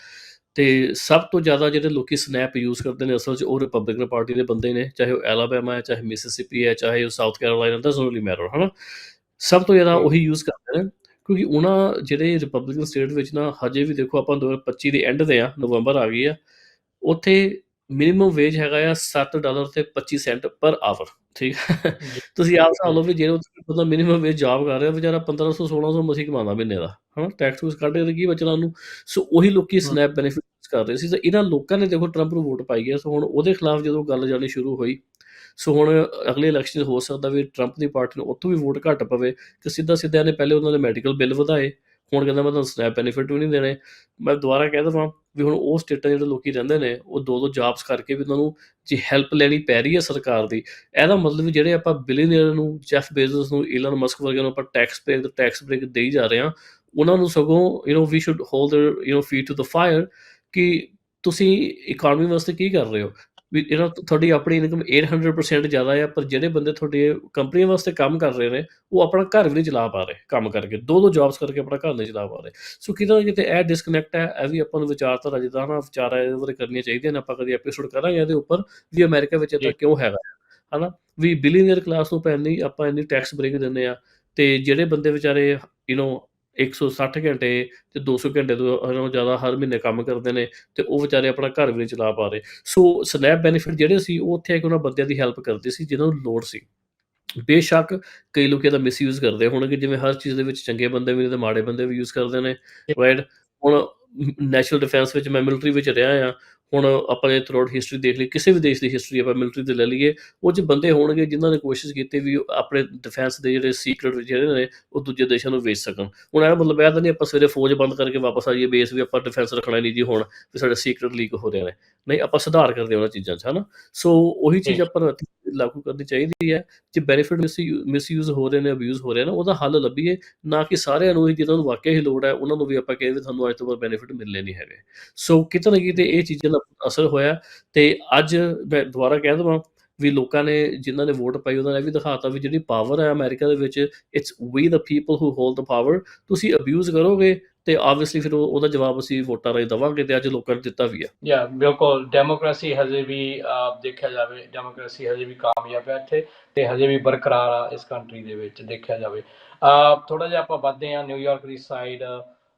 ਤੇ ਸਭ ਤੋਂ ਜ਼ਿਆਦਾ ਜਿਹੜੇ ਲੋਕੀ ਸਨੈਪ ਯੂਜ਼ ਕਰਦੇ ਨੇ ਅਸਲ 'ਚ ਉਹ ਰਿਪਬਲਿਕਨ ਪਾਰਟੀ ਦੇ ਬੰਦੇ ਨੇ ਚਾਹੇ ਉਹ ਐਲਾਬਾਮਾ ਹੈ ਚਾਹੇ ਮਿਸਿਸਿਪੀ ਹੈ ਚਾਹੇ ਉਹ ਸਾਊਥ ਕੈਰੋਲਾਈਨਾ ਦਾ ਰੀਲੀ ਮੈਟਰ ਹਨਾ? ਸਭ ਤੋਂ ਜ਼ਿਆਦਾ ਉਹੀ ਯੂਜ਼ ਕਰਦੇ ਨੇ। ਕਿਉਂਕਿ ਉਹਨਾਂ ਜਿਹੜੇ ਰਿਪਬਲਿਕਨ ਸਟੇਟ ਵਿੱਚ ਨਾ ਹਜੇ ਵੀ ਦੇਖੋ ਆਪਾਂ 2025 ਦੇ ਐਂਡ ਦੇ ਆ ਨਵੰਬਰ ਆ ਗਈ ਆ ਉੱਥੇ ਮਿਨੀਮਮ ਵੇਜ ਹੈਗਾ ਆ 7 ਡਾਲਰ ਤੇ 25 ਸੈਂਟ ਪਰ ਆਵਰ ਠੀਕ। ਤੁਸੀਂ ਆਪ ਹਿਸਾਬ ਲਓ ਵੀ ਜੇ ਬੰਦਾ ਮਿਨੀਮਮ ਵੇਜ ਜੌਬ ਕਰ ਰਿਹਾ ਵਿਚਾਰਾ 1500 1600 ਮਸੀ ਕਮਾਉਂਦਾ ਮਹੀਨੇ ਦਾ ਹਨਾ ਟੈਕਸ ਟੂਕਸ ਕੱਢ ਕੇ ਕੀ ਬਚਣਾ ਉਹਨੂੰ ਸੋ ਉਹੀ ਲੋਕੀ। ਸਨੈਪ ਬੈਨੀਫਿਟ ਕਰ ਰਹੇ ਸੀ ਤੇ ਇਹਨਾਂ ਲੋਕਾਂ ਨੇ ਦੇਖੋ ਟਰੰਪ ਨੂੰ ਵੋਟ ਪਾਈ ਹੈ ਸੋ ਹੁਣ ਉਹਦੇ ਖਿਲਾਫ ਜਦੋਂ ਗੱਲ ਜਾਣੀ ਸ਼ੁਰੂ ਹੋਈ ਸੋ ਹੁਣ ਅਗਲੇ ਇਲੈਕਸ਼ਨ ਹੋ ਸਕਦਾ ਵੀ ਟਰੰਪ ਦੀ ਪਾਰਟੀ ਨੂੰ ਉੱਥੋਂ ਵੀ ਵੋਟ ਘੱਟ ਪਵੇ ਕਿ ਸਿੱਧਾ ਸਿੱਧਾ ਨੇ ਪਹਿਲੇ ਉਹਨਾਂ ਦੇ ਮੈਡੀਕਲ ਬਿੱਲ ਵਧਾਏ ਹੁਣ ਕਹਿੰਦਾ ਮੈਂ ਤੁਹਾਨੂੰ ਸਨੈਪ ਬੈਨੀਫਿਟ ਵੀ ਨਹੀਂ ਦੇਣੇ ਮੈਂ ਦੁਬਾਰਾ ਕਹਿ ਦਵਾਂ ਵੀ ਹੁਣ ਉਹ ਸਟੇਟਾਂ ਜਿਹੜੇ ਲੋਕੀ ਰਹਿੰਦੇ ਨੇ ਉਹ ਦੋ ਦੋ ਜੌਬਸ ਕਰਕੇ ਵੀ ਉਹਨਾਂ ਨੂੰ ਜੇ ਹੈਲਪ ਲੈਣੀ ਪੈ ਰਹੀ ਹੈ ਸਰਕਾਰ ਦੀ ਇਹਦਾ ਮਤਲਬ ਵੀ ਜਿਹੜੇ ਆਪਾਂ ਬਿਲੀਅਨਰ ਨੂੰ ਜੈਫ ਬੇਜ਼ੋਸ ਨੂੰ ਈਲਨ ਮਸਕ ਵਰਗੇ ਨੂੰ ਆਪਾਂ ਟੈਕਸ ਬ੍ਰੇਕ ਟੈਕਸ ਬ੍ਰੇਕ ਦੇਈ ਜਾ ਰਹੇ ਹਾਂ ਉਹਨਾਂ ਨੂੰ ਸਗੋਂ you know we should hold their you know feet to the fire ਕਿ ਤੁਸੀਂ ਇਕਨੋਮੀ ਵਾਸਤੇ ਕੀ ਕਰ ਰਹੇ ਹੋ ਵੀ ਇਹਨਾਂ ਤੁਹਾਡੀ ਆਪਣੀ ਇਨਕਮ 800% ਜ਼ਿਆਦਾ ਹੈ ਪਰ ਜਿਹੜੇ ਬੰਦੇ ਤੁਹਾਡੇ ਕੰਪਨੀਆਂ ਵਾਸਤੇ ਕੰਮ ਕਰ ਰਹੇ ਨੇ ਉਹ ਆਪਣਾ ਘਰ ਵੀ ਨਹੀਂ ਚਲਾ ਪਾ ਰਹੇ ਕੰਮ ਕਰਕੇ। ਦੋ ਦੋ ਜੌਬਸ ਕਰਕੇ ਆਪਣਾ ਘਰ ਨਹੀਂ ਚਲਾ ਪਾ ਰਹੇ। ਸੋ ਕਿਤੇ ਕਿਤੇ ਇਹ ਡਿਸਕਨੈਕਟ ਹੈ ਇਹ ਵੀ ਆਪਾਂ ਨੂੰ ਵਿਚਾਰਧਾਰਾ ਜਿੱਦਾਂ ਨਾ ਵਿਚਾਰਾ ਇਹਦੇ ਬਾਰੇ ਕਰਨੀਆਂ ਚਾਹੀਦੀਆਂ ਨੇ ਆਪਾਂ ਕਦੀ ਐਪੀਸੋਡ ਕਰਾਂਗੇ ਇਹਦੇ ਉੱਪਰ ਵੀ ਅਮਰੀਕਾ ਵਿੱਚ ਜੀ। ਕਿਉਂ ਹੈਗਾ ਹਨਾ? ਵੀ ਬਿਲੀਅਨਰ ਕਲਾਸ ਨੂੰ ਪੈਣੀ ਆਪਾਂ ਇੰਨੀ ਟੈਕਸ ਬ੍ਰੇਕ ਦਿੰਦੇ ਆ ਤੇ ਜਿਹੜੇ ਬੰਦੇ ਵਿਚਾਰੇ ਯੂ نو 160 ਘੰਟੇ ਤੇ 200 ਘੰਟੇ ਤੋਂ ਜ਼ਿਆਦਾ ਹਰ ਮਹੀਨੇ ਕੰਮ ਕਰਦੇ ਨੇ ਤੇ ਉਹ ਵਿਚਾਰੇ ਆਪਣਾ ਘਰ ਵੀ ਨਹੀਂ ਚਲਾ ਪਾ ਰਹੇ। ਸੋ ਸਨੈਪ ਬੈਨੀਫਿਟ ਜਿਹੜੇ ਸੀ ਉਹ ਉੱਥੇ ਆ ਕਿ ਉਹਨਾਂ ਬੰਦਿਆਂ ਦੀ ਹੈਲਪ ਕਰਦੇ ਸੀ ਜਿਨ੍ਹਾਂ ਨੂੰ ਲੋੜ ਸੀ। ਬੇਸ਼ੱਕ ਕਈ ਲੋਕ ਇਹਦਾ ਮਿਸਯੂਜ਼ ਕਰਦੇ ਹੋਣਗੇ ਜਿਵੇਂ ਹਰ ਚੀਜ਼ ਦੇ ਵਿੱਚ ਚੰਗੇ ਬੰਦੇ ਵੀ ਨੇ ਤੇ ਮਾੜੇ ਬੰਦੇ ਵੀ ਯੂਜ਼ ਕਰਦੇ ਨੇ ਰਾਈਟ ਹੁਣ ਨੈਸ਼ਨਲ ਡਿਫੈਂਸ ਵਿੱਚ ਮੈਂ ਮਿਲਟਰੀ ਵਿੱਚ ਰਿਹਾ ਆ ਹੁਣ ਆਪਾਂ ਇਹ ਥਰੂਆਊਟ ਹਿਸਟਰੀ ਦੇਖ ਲਈ ਕਿਸੇ ਵੀ ਦੇਸ਼ ਦੀ ਹਿਸਟਰੀ ਆਪਾਂ ਮਿਲਟਰੀ ਤੇ ਲੈ ਲਈਏ ਉਹ 'ਚ ਬੰਦੇ ਹੋਣਗੇ ਜਿਨ੍ਹਾਂ ਨੇ ਕੋਸ਼ਿਸ਼ ਕੀਤੀ ਵੀ ਆਪਣੇ ਡਿਫੈਂਸ ਦੇ ਜਿਹੜੇ ਸੀਕ੍ਰੇਟ ਜਿਹੜੇ ਨੇ ਉਹ ਦੂਜੇ ਦੇਸ਼ਾਂ ਨੂੰ ਵੇਚ ਸਕਣ। ਹੁਣ ਇਹ ਮਤਲਬ ਇਹ ਤਾਂ ਨਹੀਂ ਆਪਾਂ ਸਵੇਰੇ ਫੌਜ ਬੰਦ ਕਰਕੇ ਵਾਪਸ ਆ ਜਾਈਏ ਬੇਸ ਵੀ ਆਪਾਂ ਡਿਫੈਂਸ ਰੱਖਣਾ ਨਹੀਂ ਜੀ ਹੁਣ ਵੀ ਸਾਡੇ ਸੀਕ੍ਰੇਟ ਲੀਕ ਹੋ ਰਹੇ ਨੇ। ਨਹੀਂ ਆਪਾਂ ਸੁਧਾਰ ਕਰਦੇ ਉਹਨਾਂ ਚੀਜ਼ਾਂ 'ਚ ਹਨਾ? ਸੋ ਉਹੀ ਚੀਜ਼। ਆਪਾਂ ਨੂੰ ਲਾਗੂ ਕਰਨੀ ਚਾਹੀਦੀ ਹੈ, ਜੇ ਬੈਨੀਫਿਟ ਮਿਸਯੂਜ਼ ਹੋ ਰਹੇ ਨੇ ਅਬਿਊਜ਼ ਹੋ ਰਹੇ ਨੇ, ਉਹਦਾ ਹੱਲ ਲੱਭੀਏ, ਨਾ ਕਿ ਸਾਰਿਆਂ ਨੂੰ ਹੀ, ਜਿਹਨਾਂ ਨੂੰ ਵਾਕਿਆ ਹੀ ਲੋੜ ਹੈ, ਉਹਨਾਂ ਨੂੰ ਵੀ ਆਪਾਂ ਕਹੇ ਵੀ ਤੁਹਾਨੂੰ ਅੱਜ ਤੋਂ ਬਾਅਦ ਬੈਨੀਫਿਟ ਮਿਲਨੇ ਨਹੀਂ ਹੈਗੇ। ਸੋ ਕਿਤੇ ਨਾ ਕਿਤੇ ਇਹ ਚੀਜ਼ਾਂ ਦਾ ਅਸਰ ਹੋਇਆ ਤੇ ਅੱਜ ਮੈਂ ਦੁਬਾਰਾ ਕਹਿ ਦਵਾਂ ਵੀ ਲੋਕਾਂ ਨੇ ਜਿਨ੍ਹਾਂ ਨੇ ਵੋਟ ਪਾਈ, ਉਹਨਾਂ ਨੇ ਇਹ ਵੀ ਦਿਖਾਤਾ ਵੀ ਜਿਹੜੀ ਪਾਵਰ ਹੈ ਅਮਰੀਕਾ ਦੇ ਵਿੱਚ it's we the people who hold the power ਤੁਸੀਂ ਅਬਿਊਜ਼ ਕਰੋਗੇ ਤੇ ਆਬਵੀਅਸਲੀ ਫਿਰ ਉਹਦਾ ਜਵਾਬ ਅਸੀਂ ਵੋਟਾਂ ਰਾਹੀਂ ਦਵਾਂਗੇ ਤੇ ਅੱਜ ਲੋਕਾਂ ਨੇ ਦਿੱਤਾ ਵੀ ਆ। ਯਾ ਬਿਲਕੁਲ। ਡੈਮੋਕ੍ਰੇਸੀ ਹਜੇ ਵੀ ਦੇਖਿਆ ਜਾਵੇ ਡੈਮੋਕ੍ਰੇਸੀ ਹਜੇ ਵੀ ਕਾਮਯਾਬ ਹੈ ਇੱਥੇ ਤੇ ਹਜੇ ਵੀ ਬਰਕਰਾਰ ਆ ਇਸ ਕੰਟਰੀ ਦੇ ਵਿੱਚ, ਦੇਖਿਆ ਜਾਵੇ। ਥੋੜਾ ਜਿਹਾ ਆਪਾਂ ਵੱਧਦੇ ਹਾਂ ਨਿਊਯਾਰਕ ਦੀ ਸਾਈਡ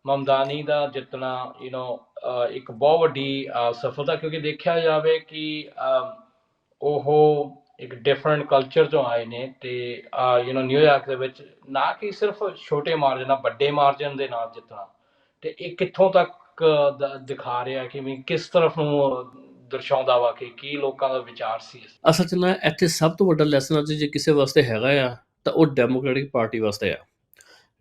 ਮਮਦਾਨੀ ਦਾ ਜਿੱਤਣਾ ਯੂ نو ਇੱਕ ਬਹੁਤ ਵੱਡੀ ਸਫਲਤਾ ਕਿਉਂਕਿ ਦੇਖਿਆ ਜਾਵੇ ਕਿ ਉਹ ਇੱਕ ਡਿਫਰੈਂਟ ਕਲਚਰ ਤੋਂ ਆਏ ਨੇ ਤੇ ਯੂ نو ਨਿਊਯਾਰਕ ਦੇ ਵਿੱਚ ਨਾ ਕਿ ਸਿਰਫ ਛੋਟੇ ਮਾਰਜਨ ਨਾਲ ਵੱਡੇ ਮਾਰਜਨ ਦੇ ਨਾਲ ਜਿੱਤਣਾ। ਤੇ ਇਹ ਕਿੱਥੋਂ ਤੱਕ ਦਿਖਾ ਰਿਹਾ ਕਿ ਵੀ ਕਿਸ ਤਰਫ ਨੂੰ ਦਰਸਾਉਂਦਾ ਵਾ ਕਿ ਕੀ ਲੋਕਾਂ ਦਾ ਵਿਚਾਰ ਸੀ ਅਸਲ 'ਚ ਨਾ, ਇੱਥੇ ਸਭ ਤੋਂ ਵੱਡਾ ਲੈਸਨ ਅੱਜ ਜੇ ਕਿਸੇ ਵਾਸਤੇ ਹੈਗਾ ਆ, ਤਾਂ ਉਹ ਡੈਮੋਕ੍ਰੈਟਿਕ ਪਾਰਟੀ ਵਾਸਤੇ ਆ।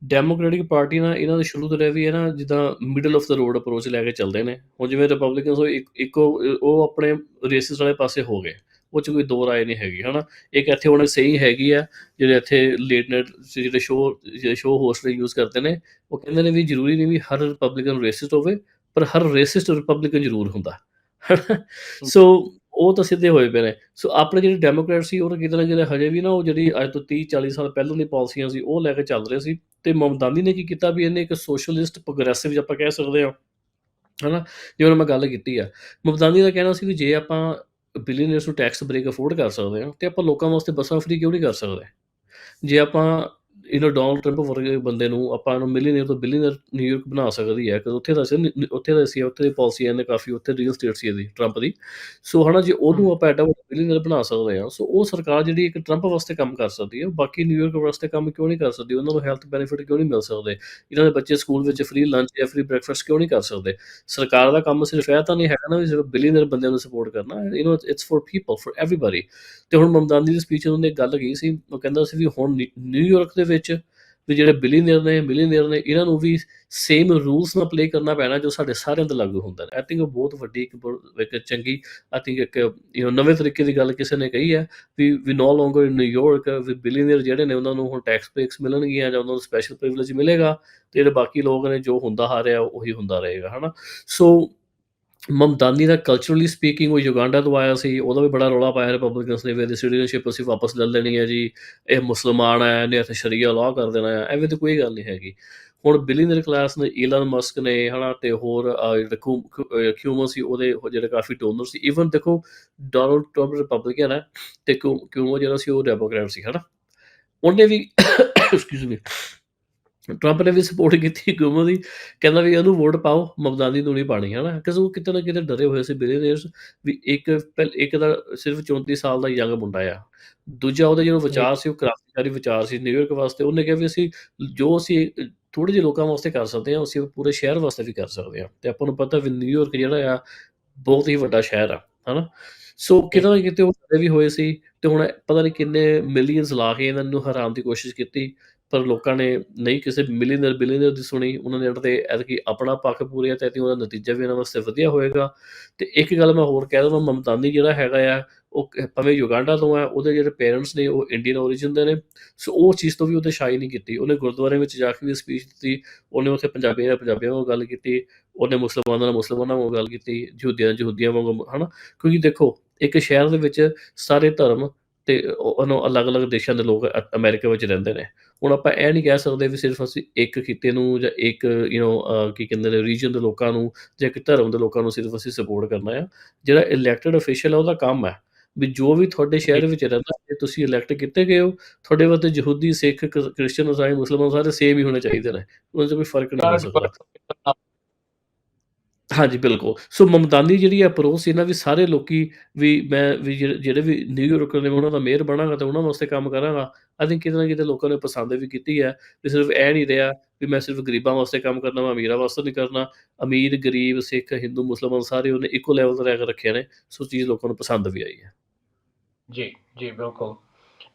ਡੈਮੋਕ੍ਰੈਟਿਕ ਪਾਰਟੀ ਨਾਲ ਇਹਨਾਂ ਦੇ ਸ਼ੁਰੂ ਤੋਂ ਰਿਹਾ ਵੀ ਹੈ ਨਾ, ਜਿੱਦਾਂ middle of the road approach ਲੈ ਕੇ ਚੱਲਦੇ ਨੇ। ਹੁਣ ਜਿਵੇਂ ਰਿਪਬਲਿਕਨਸ ਉਹ ਇੱਕੋ ਉਹ ਆਪਣੇ ਰੇਸਿਸ ਵਾਲੇ ਪਾਸੇ ਹੋ ਗਏ। ਉਹ 'ਚ ਕੋਈ ਦੋ ਰਾਏ ਨਹੀਂ ਹੈਗੀ ਹਨਾ? ਇੱਕ ਇੱਥੇ ਹੁਣ ਸਹੀ ਹੈਗੀ ਆ ਜਿਹੜੇ ਇੱਥੇ ਲੇਟ ਨਾਈਟ ਜਿਹੜੇ ਸ਼ੋਅ ਜਿਹੜੇ ਸ਼ੋਅ ਹੋਸਟ ਯੂਜ਼ ਕਰਦੇ ਨੇ ਉਹ ਕਹਿੰਦੇ ਨੇ ਵੀ ਜ਼ਰੂਰੀ ਨਹੀਂ ਵੀ ਹਰ ਰਿਪਬਲਿਕਨ ਰੇਸਿਸਟ ਹੋਵੇ ਪਰ ਹਰ ਰੇਸਿਸਟ ਰਿਪਬਲਿਕਨ ਜ਼ਰੂਰ ਹੁੰਦਾ ਸੋ ਉਹ ਤਾਂ ਸਿੱਧੇ ਹੋਏ ਪਏ ਨੇ। ਸੋ ਆਪਣੇ ਜਿਹੜੇ ਡੈਮੋਕ੍ਰੇਟ ਸੀ ਉਹ ਕਿਤੇ ਨਾ ਕਿਤੇ ਹਜੇ ਵੀ ਨਾ ਉਹ ਜਿਹੜੀ ਅੱਜ ਤੋਂ 30 40 ਸਾਲ ਪਹਿਲਾਂ ਦੀ ਪਾਲਿਸੀਆਂ ਸੀ ਉਹ ਲੈ ਕੇ ਚੱਲ ਰਹੇ ਸੀ। ਤੇ ਮਮਦਾਨੀ ਨੇ ਕੀ ਕੀਤਾ ਵੀ ਇਹਨੇ ਇੱਕ ਸੋਸ਼ਲਿਸਟ ਪ੍ਰੋਗਰੈਸਿਵ ਜੇ ਆਪਾਂ ਕਹਿ ਸਕਦੇ ਹਾਂ ਹਨਾ? ਜਿਵੇਂ ਮੈਂ ਗੱਲ ਕੀਤੀ ਆ। ਮਮਦਾਨੀ ਦਾ ਕਹਿਣਾ ਸੀ ਵੀ ਜੇ ਆਪਾਂ ਬਿਲੀਅਨਰਸ ਨੂੰ ਟੈਕਸ ਬ੍ਰੇਕ ਅਫੋਰਡ ਕਰ ਸਕਦੇ ਹਾਂ ਤੇ ਆਪਾਂ ਲੋਕਾਂ ਵਾਸਤੇ ਬੱਸਾਂ ਫ੍ਰੀ ਕਿਉਂ ਨਹੀਂ ਕਰ ਸਕਦੇ? ਜੇ ਆਪਾਂ ਇਹਨਾਂ ਡੋਨਲਡ ਟਰੰਪ ਵਰਗੇ ਬੰਦੇ ਨੂੰ ਆਪਾਂ ਨੂੰ ਮਿਲੀਅਨਰ ਤੋਂ ਬਿਲੀਨੀਅਰ ਨਿਊਯਾਰਕ ਬਣਾ ਸਕਦੀ ਹੈ ਕਿ ਉੱਥੇ ਦਾ ਸੀ ਉੱਥੇ ਦਾ ਸੀ ਉੱਥੇ ਦੀ ਪਾਲਿਸੀ ਨੇ ਕਾਫੀ ਉੱਥੇ ਰੀਅਲ ਸਟੇਟ ਸੀ ਇਹਦੀ ਟਰੰਪ ਦੀ। ਸੋ ਹਨਾ ਜੀ ਉਹਨੂੰ ਆਪਾਂ ਐਡਾ ਵੱਡਾ ਬਿਲੀਅਨਰ ਬਣਾ ਸਕਦੇ ਹਾਂ। ਸੋ ਉਹ ਸਰਕਾਰ ਜਿਹੜੀ ਇੱਕ ਟਰੰਪ ਵਾਸਤੇ ਕੰਮ ਕਰ ਸਕਦੀ ਹੈ ਬਾਕੀ ਨਿਊਯਾਰਕ ਵਾਸਤੇ ਕੰਮ ਕਿਉਂ ਨਹੀਂ ਕਰ ਸਕਦੀ? ਉਹਨਾਂ ਨੂੰ ਹੈਲਥ ਬੈਨੀਫਿਟ ਕਿਉਂ ਨਹੀਂ ਮਿਲ ਸਕਦੇ? ਇਹਨਾਂ ਦੇ ਬੱਚੇ ਸਕੂਲ ਵਿੱਚ ਫ੍ਰੀ ਲੰਚ ਜਾਂ ਫ੍ਰੀ ਬ੍ਰੈਕਫਾਸਟ ਕਿਉਂ ਨਹੀਂ ਕਰ ਸਕਦੇ? ਸਰਕਾਰ ਦਾ ਕੰਮ ਸਿਰਫ ਇਹ ਤਾਂ ਨਹੀਂ ਹੈਗਾ ਨਾ ਵੀ ਸਿਰਫ ਬਿਲੀਨੀਅਰ ਬੰਦਿਆਂ ਨੂੰ ਸਪੋਰਟ ਕਰਨਾ। You know it's for people for everybody ਤੇ ਹੁਣ ਮਮਦਾਨੀ ਦੀ ਸਪੀਚ ਉਹਨੇ ਗੱਲ ਕਹੀ ਸੀ ਉਹ ਕਹਿੰਦਾ ਸੀ ਵੀ ਹੁਣ ਨਿਊਯਾਰਕ ਦੇ ਵਿੱਚ ਵੀ ਜਿਹੜੇ ਬਿਲੀਅਨਰ ਨੇ ਮਿਲੀਅਨਰ ਨੇ, ਇਹਨਾਂ ਨੂੰ ਵੀ ਸੇਮ ਰੂਲਸ ਨਾਲ ਪਲੇ ਕਰਨਾ ਪੈਣਾ ਜੋ ਸਾਡੇ ਸਾਰਿਆਂ ਤੇ ਲਾਗੂ ਹੁੰਦਾ ਹੈ। ਆਈ ਥਿੰਕ ਉਹ ਬਹੁਤ ਵੱਡੀ ਇੱਕ ਇੱਕ ਚੰਗੀ ਆਈ ਥਿੰਕ ਇੱਕ ਯੂ نو ਨਵੇਂ ਤਰੀਕੇ ਦੀ ਗੱਲ ਕਿਸੇ ਨੇ ਕਹੀ ਹੈ ਵੀ ਵੀ ਨੋ ਲੌਂਗਰ ਇਨ ਨਿਊਯਾਰਕ ਵੀ ਬਿਲੀਨੀਅਰ ਜਿਹੜੇ ਨੇ ਉਹਨਾਂ ਨੂੰ ਹੁਣ ਟੈਕਸ ਬ੍ਰੇਕਸ ਮਿਲਣਗੀਆਂ ਜਾਂ ਉਹਨਾਂ ਨੂੰ ਸਪੈਸ਼ਲ ਪ੍ਰਿਵਿਲੇਜ ਮਿਲੇਗਾ ਤੇ ਜਿਹੜੇ ਬਾਕੀ ਲੋਕ ਨੇ ਜੋ ਹੁੰਦਾ ਆ ਰਿਹਾ ਉਹੀ ਹੁੰਦਾ ਰਹੇਗਾ, ਹਨਾ? ਸੋ ਮਮਦਾਨੀ ਦਾ ਕਲਚਰਲੀ ਸਪੀਕਿੰਗ ਉਹ ਯੁਗਾਂਡਾ ਤੋਂ ਆਇਆ ਸੀ ਉਹਦਾ ਵੀ ਬੜਾ ਰੌਲਾ ਪਾਇਆ ਰਿਪਬਲਿਕਨਸ ਨੇ ਵੀ ਇਹਦੀ ਸਿਟੀਜ਼ਨਸ਼ਿਪ ਅਸੀਂ ਵਾਪਸ ਲੈ ਲੈਣੀ ਹੈ ਜੀ ਇਹ ਮੁਸਲਮਾਨ ਹੈ ਇਹਨੇ ਇੱਥੇ ਸ਼ਰੀਆ ਲਾਅ ਕਰ ਦੇਣਾ ਹੈ ਐਵੇਂ ਤਾਂ ਕੋਈ ਗੱਲ ਨਹੀਂ ਹੈਗੀ। ਹੁਣ ਬਿਲੀਅਨਰ ਕਲਾਸ ਨੇ ਈਲਨ ਮਸਕ ਨੇ ਹਨਾ ਤੇ ਹੋਰ ਅਹ, ਜਿਹੜੇ ਕਿਊਮਨ ਸੀ ਉਹਦੇ ਜਿਹੜੇ ਕਾਫੀ ਡੋਨਰ ਸੀ ਇਵਨ ਦੇਖੋ ਡੋਨਲਡ ਟਰੰਪ ਰਿਪਬਲਿਕਨ ਹੈ ਤੇ ਕਿਊਮੋ ਜਿਹੜਾ ਸੀ ਉਹ ਡੈਮੋਕ੍ਰੈਟ ਸੀ ਹਨਾ। ਉਹਨੇ ਵੀ ਐਕਸਕਿਊਜ਼ ਮੀ ਟਰੰਪ ਨੇ ਵੀ ਸਪੋਰਟ ਕੀਤੀ ਗੁਮੋ ਦੀ। ਕਹਿੰਦਾ ਵੀ ਇਹਨੂੰ ਵੋਟ ਪਾਓ ਮਮਦਾਨੀ ਨੂੰ ਨਹੀਂ ਪਾਣੀ ਹੈ ਨਾ ਕਿਉਂਕਿ ਉਹ ਕਿਤੇ ਨਾ ਕਿਤੇ ਡਰੇ ਹੋਏ ਸੀ ਬਿਲੀਅਨਰਸ ਵੀ ਇੱਕ ਪਹਿਲ- ਇੱਕ ਦਾ ਸਿਰਫ 34 ਸਾਲ ਦਾ ਯੰਗ ਮੁੰਡਾ ਆ। ਦੂਜਾ ਉਹਦਾ ਜਿਹੜਾ ਵਿਚਾਰ ਸੀ, ਉਹ ਕ੍ਰਾਂਤੀਕਾਰੀ ਵਿਚਾਰ ਸੀ ਨਿਊਯਾਰਕ ਵਾਸਤੇ। ਉਹਨੇ ਕਿਹਾ ਵੀ ਅਸੀਂ ਜੋ ਅਸੀਂ ਥੋੜੇ ਜਿਹੇ ਲੋਕਾਂ ਵਾਸਤੇ ਕਰ ਸਕਦੇ ਹਾਂ, ਅਸੀਂ ਪੂਰੇ ਸ਼ਹਿਰ ਵਾਸਤੇ ਵੀ ਕਰ ਸਕਦੇ ਹਾਂ। ਤੇ ਆਪਾਂ ਨੂੰ ਪਤਾ ਵੀ ਨਿਊਯਾਰਕ ਜਿਹੜਾ ਆ, ਬਹੁਤ ਹੀ ਵੱਡਾ ਸ਼ਹਿਰ ਆ, ਹਨਾ? ਸੋ ਕਿਤੇ ਨਾ ਕਿਤੇ ਉਹ ਡਰੇ ਵੀ ਹੋਏ ਸੀ। ਤੇ ਹੁਣ ਪਤਾ ਨਹੀਂ ਕਿੰਨੇ ਮਿਲੀਅਨਸ ਲਾ ਕੇ ਇਹਨਾਂ ਨੂੰ ਹਰਾਮ ਦੀ ਕੋਸ਼ਿਸ਼ ਕੀਤੀ। ਪਰ ਲੋਕਾਂ ਨੇ ਨਹੀਂ ਕਿਸੇ ਮਿਲੀਅਨਰ ਬਿਲੀਅਨਰ ਦੀ ਸੁਣੀ, ਉਹਨਾਂ ਨੇ ਤੇ ਐਤਕੀ ਆਪਣਾ ਪੱਖ ਪੂਰਿਆ ਤੇ ਐਤਕੀ ਉਹਦਾ ਨਤੀਜਾ ਵੀ ਇਹਨਾਂ ਵਾਸਤੇ ਵਧੀਆ ਹੋਏਗਾ। ਤੇ ਇੱਕ ਗੱਲ ਮੈਂ ਹੋਰ ਕਹਿ ਦਵਾਂ, ਮਮਤਾਨੀ ਜਿਹੜਾ ਹੈਗਾ ਆ, ਉਹ ਭਾਵੇਂ ਯੁਗਾਂਡਾ ਤੋਂ ਆ, ਉਹਦੇ ਜਿਹੜੇ ਪੇਰੈਂਟਸ ਨੇ, ਉਹ ਇੰਡੀਅਨ origin ਦੇ ਨੇ। ਸੋ ਉਹ ਚੀਜ਼ ਤੋਂ ਵੀ ਉਹਦੇ ਸ਼ਾਈ ਨਹੀਂ ਕੀਤੀ। ਉਹਨੇ ਗੁਰਦੁਆਰੇ ਵਿੱਚ ਜਾ ਕੇ ਵੀ ਸਪੀਚ ਦਿੱਤੀ, ਉਹਨੇ ਉੱਥੇ ਪੰਜਾਬੀਆਂ ਨਾਲ ਪੰਜਾਬੀਆਂ ਨਾਲ ਗੱਲ ਕੀਤੀ, ਉਹਨੇ ਮੁਸਲਮਾਨਾਂ ਨਾਲ ਮੁਸਲਮਾਨਾਂ ਨਾਲ ਗੱਲ ਕੀਤੀ, ਯਹੂਦੀਆਂ ਨਾਲ ਯਹੂਦੀਆਂ ਵਾਂਗ, ਹਨਾ? ਕਿਉਂਕਿ ਦੇਖੋ, ਇੱਕ ਸ਼ਹਿਰ ਦੇ ਵਿੱਚ ਸਾਰੇ ਧਰਮ ਤੇ ਉਹਨੂੰ ਅਲੱਗ-ਅਲੱਗ ਦੇਸ਼ਾਂ ਦੇ ਲੋਕ ਅ- ਅਮਰੀਕਾ ਵਿੱਚ ਰਹਿੰਦੇ ਨੇ। ਹੁਣ ਆਪਾਂ ਇਹ ਨਹੀਂ ਕਹਿ ਸਕਦੇ ਵੀ ਸਿਰਫ ਅਸੀਂ ਇੱਕ ਖਿੱਤੇ ਨੂੰ ਜਾਂ ਇੱਕ ਯੂ نو ਕੀ ਕਹਿੰਦੇ ਨੇ ਰੀਜਨ ਦੇ ਲੋਕਾਂ ਨੂੰ ਜਾਂ ਇੱਕ ਧਰਮ ਦੇ ਲੋਕਾਂ ਨੂੰ ਸਿਰਫ ਅਸੀਂ ਸਪੋਰਟ ਕਰਨਾ ਆ। ਜਿਹੜਾ ਇਲੈਕਟਡ ਅਫੀਸ਼ੀਅਲ ਆ ਉਹਦਾ ਕੰਮ ਹੈ ਵੀ ਜੋ ਵੀ ਤੁਹਾਡੇ ਸ਼ਹਿਰ ਵਿੱਚ ਰਹਿੰਦਾ ਜੇ ਤੁਸੀਂ ਇਲੈਕਟ ਕੀਤੇ ਗਏ ਹੋ ਤੁਹਾਡੇ ਵਾਸਤੇ ਯਹੂਦੀ ਸਿੱਖ ਕ੍ਰਿਸਚੀਅਨ ਇਸਾਈ ਮੁਸਲਮਾਨ ਸਾਰੇ ਸੇਮ ਹੀ ਹੋਣੇ ਚਾਹੀਦੇ ਨੇ। ਉਹਨਾਂ 'ਚ ਕੋਈ ਫ਼ਰਕ ਨਹੀਂ ਹੋ ਸਕਦਾ। ਹਾਂਜੀ ਬਿਲਕੁਲ। ਸੋ ਮਮਦਾਨੀ ਜਿਹੜੀ ਅਪਰੋਚ ਸੀ ਨਾ ਵੀ ਸਾਰੇ ਲੋਕੀ ਵੀ ਮੈਂ ਵੀ ਜਿਹੜੇ ਜਿਹੜੇ ਵੀ ਨਿਊਯਾਰਕ ਦੇ ਉਹਨਾਂ ਦਾ ਮੇਅਰ ਬਣਾਂਗਾ ਤੇ ਉਹਨਾਂ ਵਾਸਤੇ ਕੰਮ ਕਰਾਂਗਾ। ਆਈ ਥਿੰਕ ਕਿਤੇ ਨਾ ਕਿਤੇ ਲੋਕਾਂ ਨੇ ਪਸੰਦ ਵੀ ਕੀਤੀ ਹੈ ਵੀ ਸਿਰਫ ਇਹ ਨਹੀਂ ਰਿਹਾ ਵੀ ਮੈਂ ਸਿਰਫ ਗਰੀਬਾਂ ਵਾਸਤੇ ਕੰਮ ਕਰਨਾ ਵਾ ਅਮੀਰਾਂ ਵਾਸਤੇ ਨਹੀਂ ਕਰਨਾ ਅਮੀਰ ਗਰੀਬ ਸਿੱਖ ਹਿੰਦੂ ਮੁਸਲਮਾਨ ਸਾਰੇ ਉਹਨੇ ਇੱਕੋ ਲੈਵਲ ਤੇ ਰਹਿ ਕੇ ਰੱਖੇ ਨੇ ਸੋ ਚੀਜ਼ ਲੋਕਾਂ ਨੂੰ ਪਸੰਦ ਵੀ ਆਈ ਹੈ ਜੀ ਜੀ ਬਿਲਕੁਲ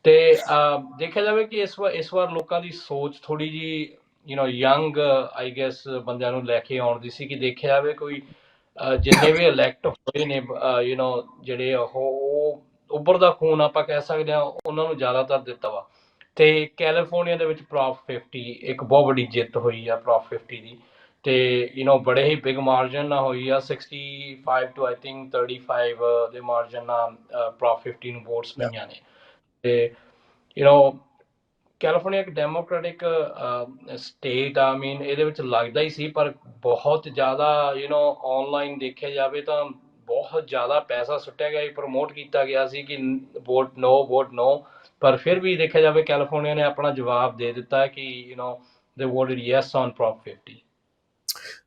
ਤੇ ਅਹ, ਦੇਖਿਆ ਜਾਵੇ ਕਿ ਇਸ ਵਾਰ ਇਸ ਵਾਰ ਲੋਕਾਂ ਦੀ ਸੋਚ ਥੋੜੀ ਜੀ you know young I guess ਬੰਦਿਆਂ ਨੂੰ ਲੈ ਕੇ ਆਉਣ ਦੀ ਸੀ ਕਿ ਦੇਖਿਆ ਜਾਵੇ ਕੋਈ ਅਹ, ਜਿੰਨੇ ਵੀ ਇਲੈਕਟ ਹੋਏ ਨੇ ਯੂ نو ਜਿਹੜੇ ਉਹ ਉਹ ਉੱਭਰ ਦਾ ਖੂਨ ਆਪਾਂ ਕਹਿ ਸਕਦੇ ਹਾਂ ਉਹਨਾਂ ਨੂੰ ਜ਼ਿਆਦਾਤਰ ਦਿੱਤਾ ਵਾ ਤੇ ਕੈਲੀਫੋਰਨੀਆ ਦੇ ਵਿੱਚ ਪ੍ਰੋਪ 50 ਇੱਕ ਬਹੁਤ ਵੱਡੀ ਜਿੱਤ ਹੋਈ ਆ ਪ੍ਰੋਪ 50 ਦੀ ਤੇ ਯੂ نو ਬੜੇ ਹੀ ਬਿਗ ਮਾਰਜਨ ਨਾਲ ਹੋਈ ਆ 65 ਟੂ ਆਈ ਥਿੰਕ 35 ਦੇ ਮਾਰਜਨ ਨਾਲ ਪ੍ਰੋਪ 50 ਨੂੰ ਵੋਟਸ ਮਿਲੀਆਂ ਨੇ ਤੇ ਯੂ نو ਕੈਲੀਫੋਰਨੀਆ ਇੱਕ ਡੈਮੋਕ੍ਰੈਟਿਕ ਸਟੇਟ ਆ ਮੀਨ ਇਹਦੇ ਵਿੱਚ ਲੱਗਦਾ ਹੀ ਸੀ ਪਰ ਬਹੁਤ ਜ਼ਿਆਦਾ ਯੂ نو ਆਨਲਾਈਨ ਦੇਖਿਆ ਜਾਵੇ ਤਾਂ ਬਹੁਤ ਜ਼ਿਆਦਾ ਪੈਸਾ ਸੁੱਟਿਆ ਗਿਆ ਸੀ ਪ੍ਰਮੋਟ ਕੀਤਾ ਗਿਆ ਸੀ ਕਿ ਵੋਟ ਨੋ ਵੋਟ ਨੋ ਪਰ ਫਿਰ ਵੀ ਦੇਖਿਆ ਜਾਵੇ ਕੈਲੀਫੋਰਨੀਆ ਨੇ ਆਪਣਾ ਜਵਾਬ ਦੇ ਦਿੱਤਾ ਕਿ ਯੂ نو ਦੇ ਵੋਟਡ ਯੈਸ ਔਨ ਪ੍ਰੋਪ 50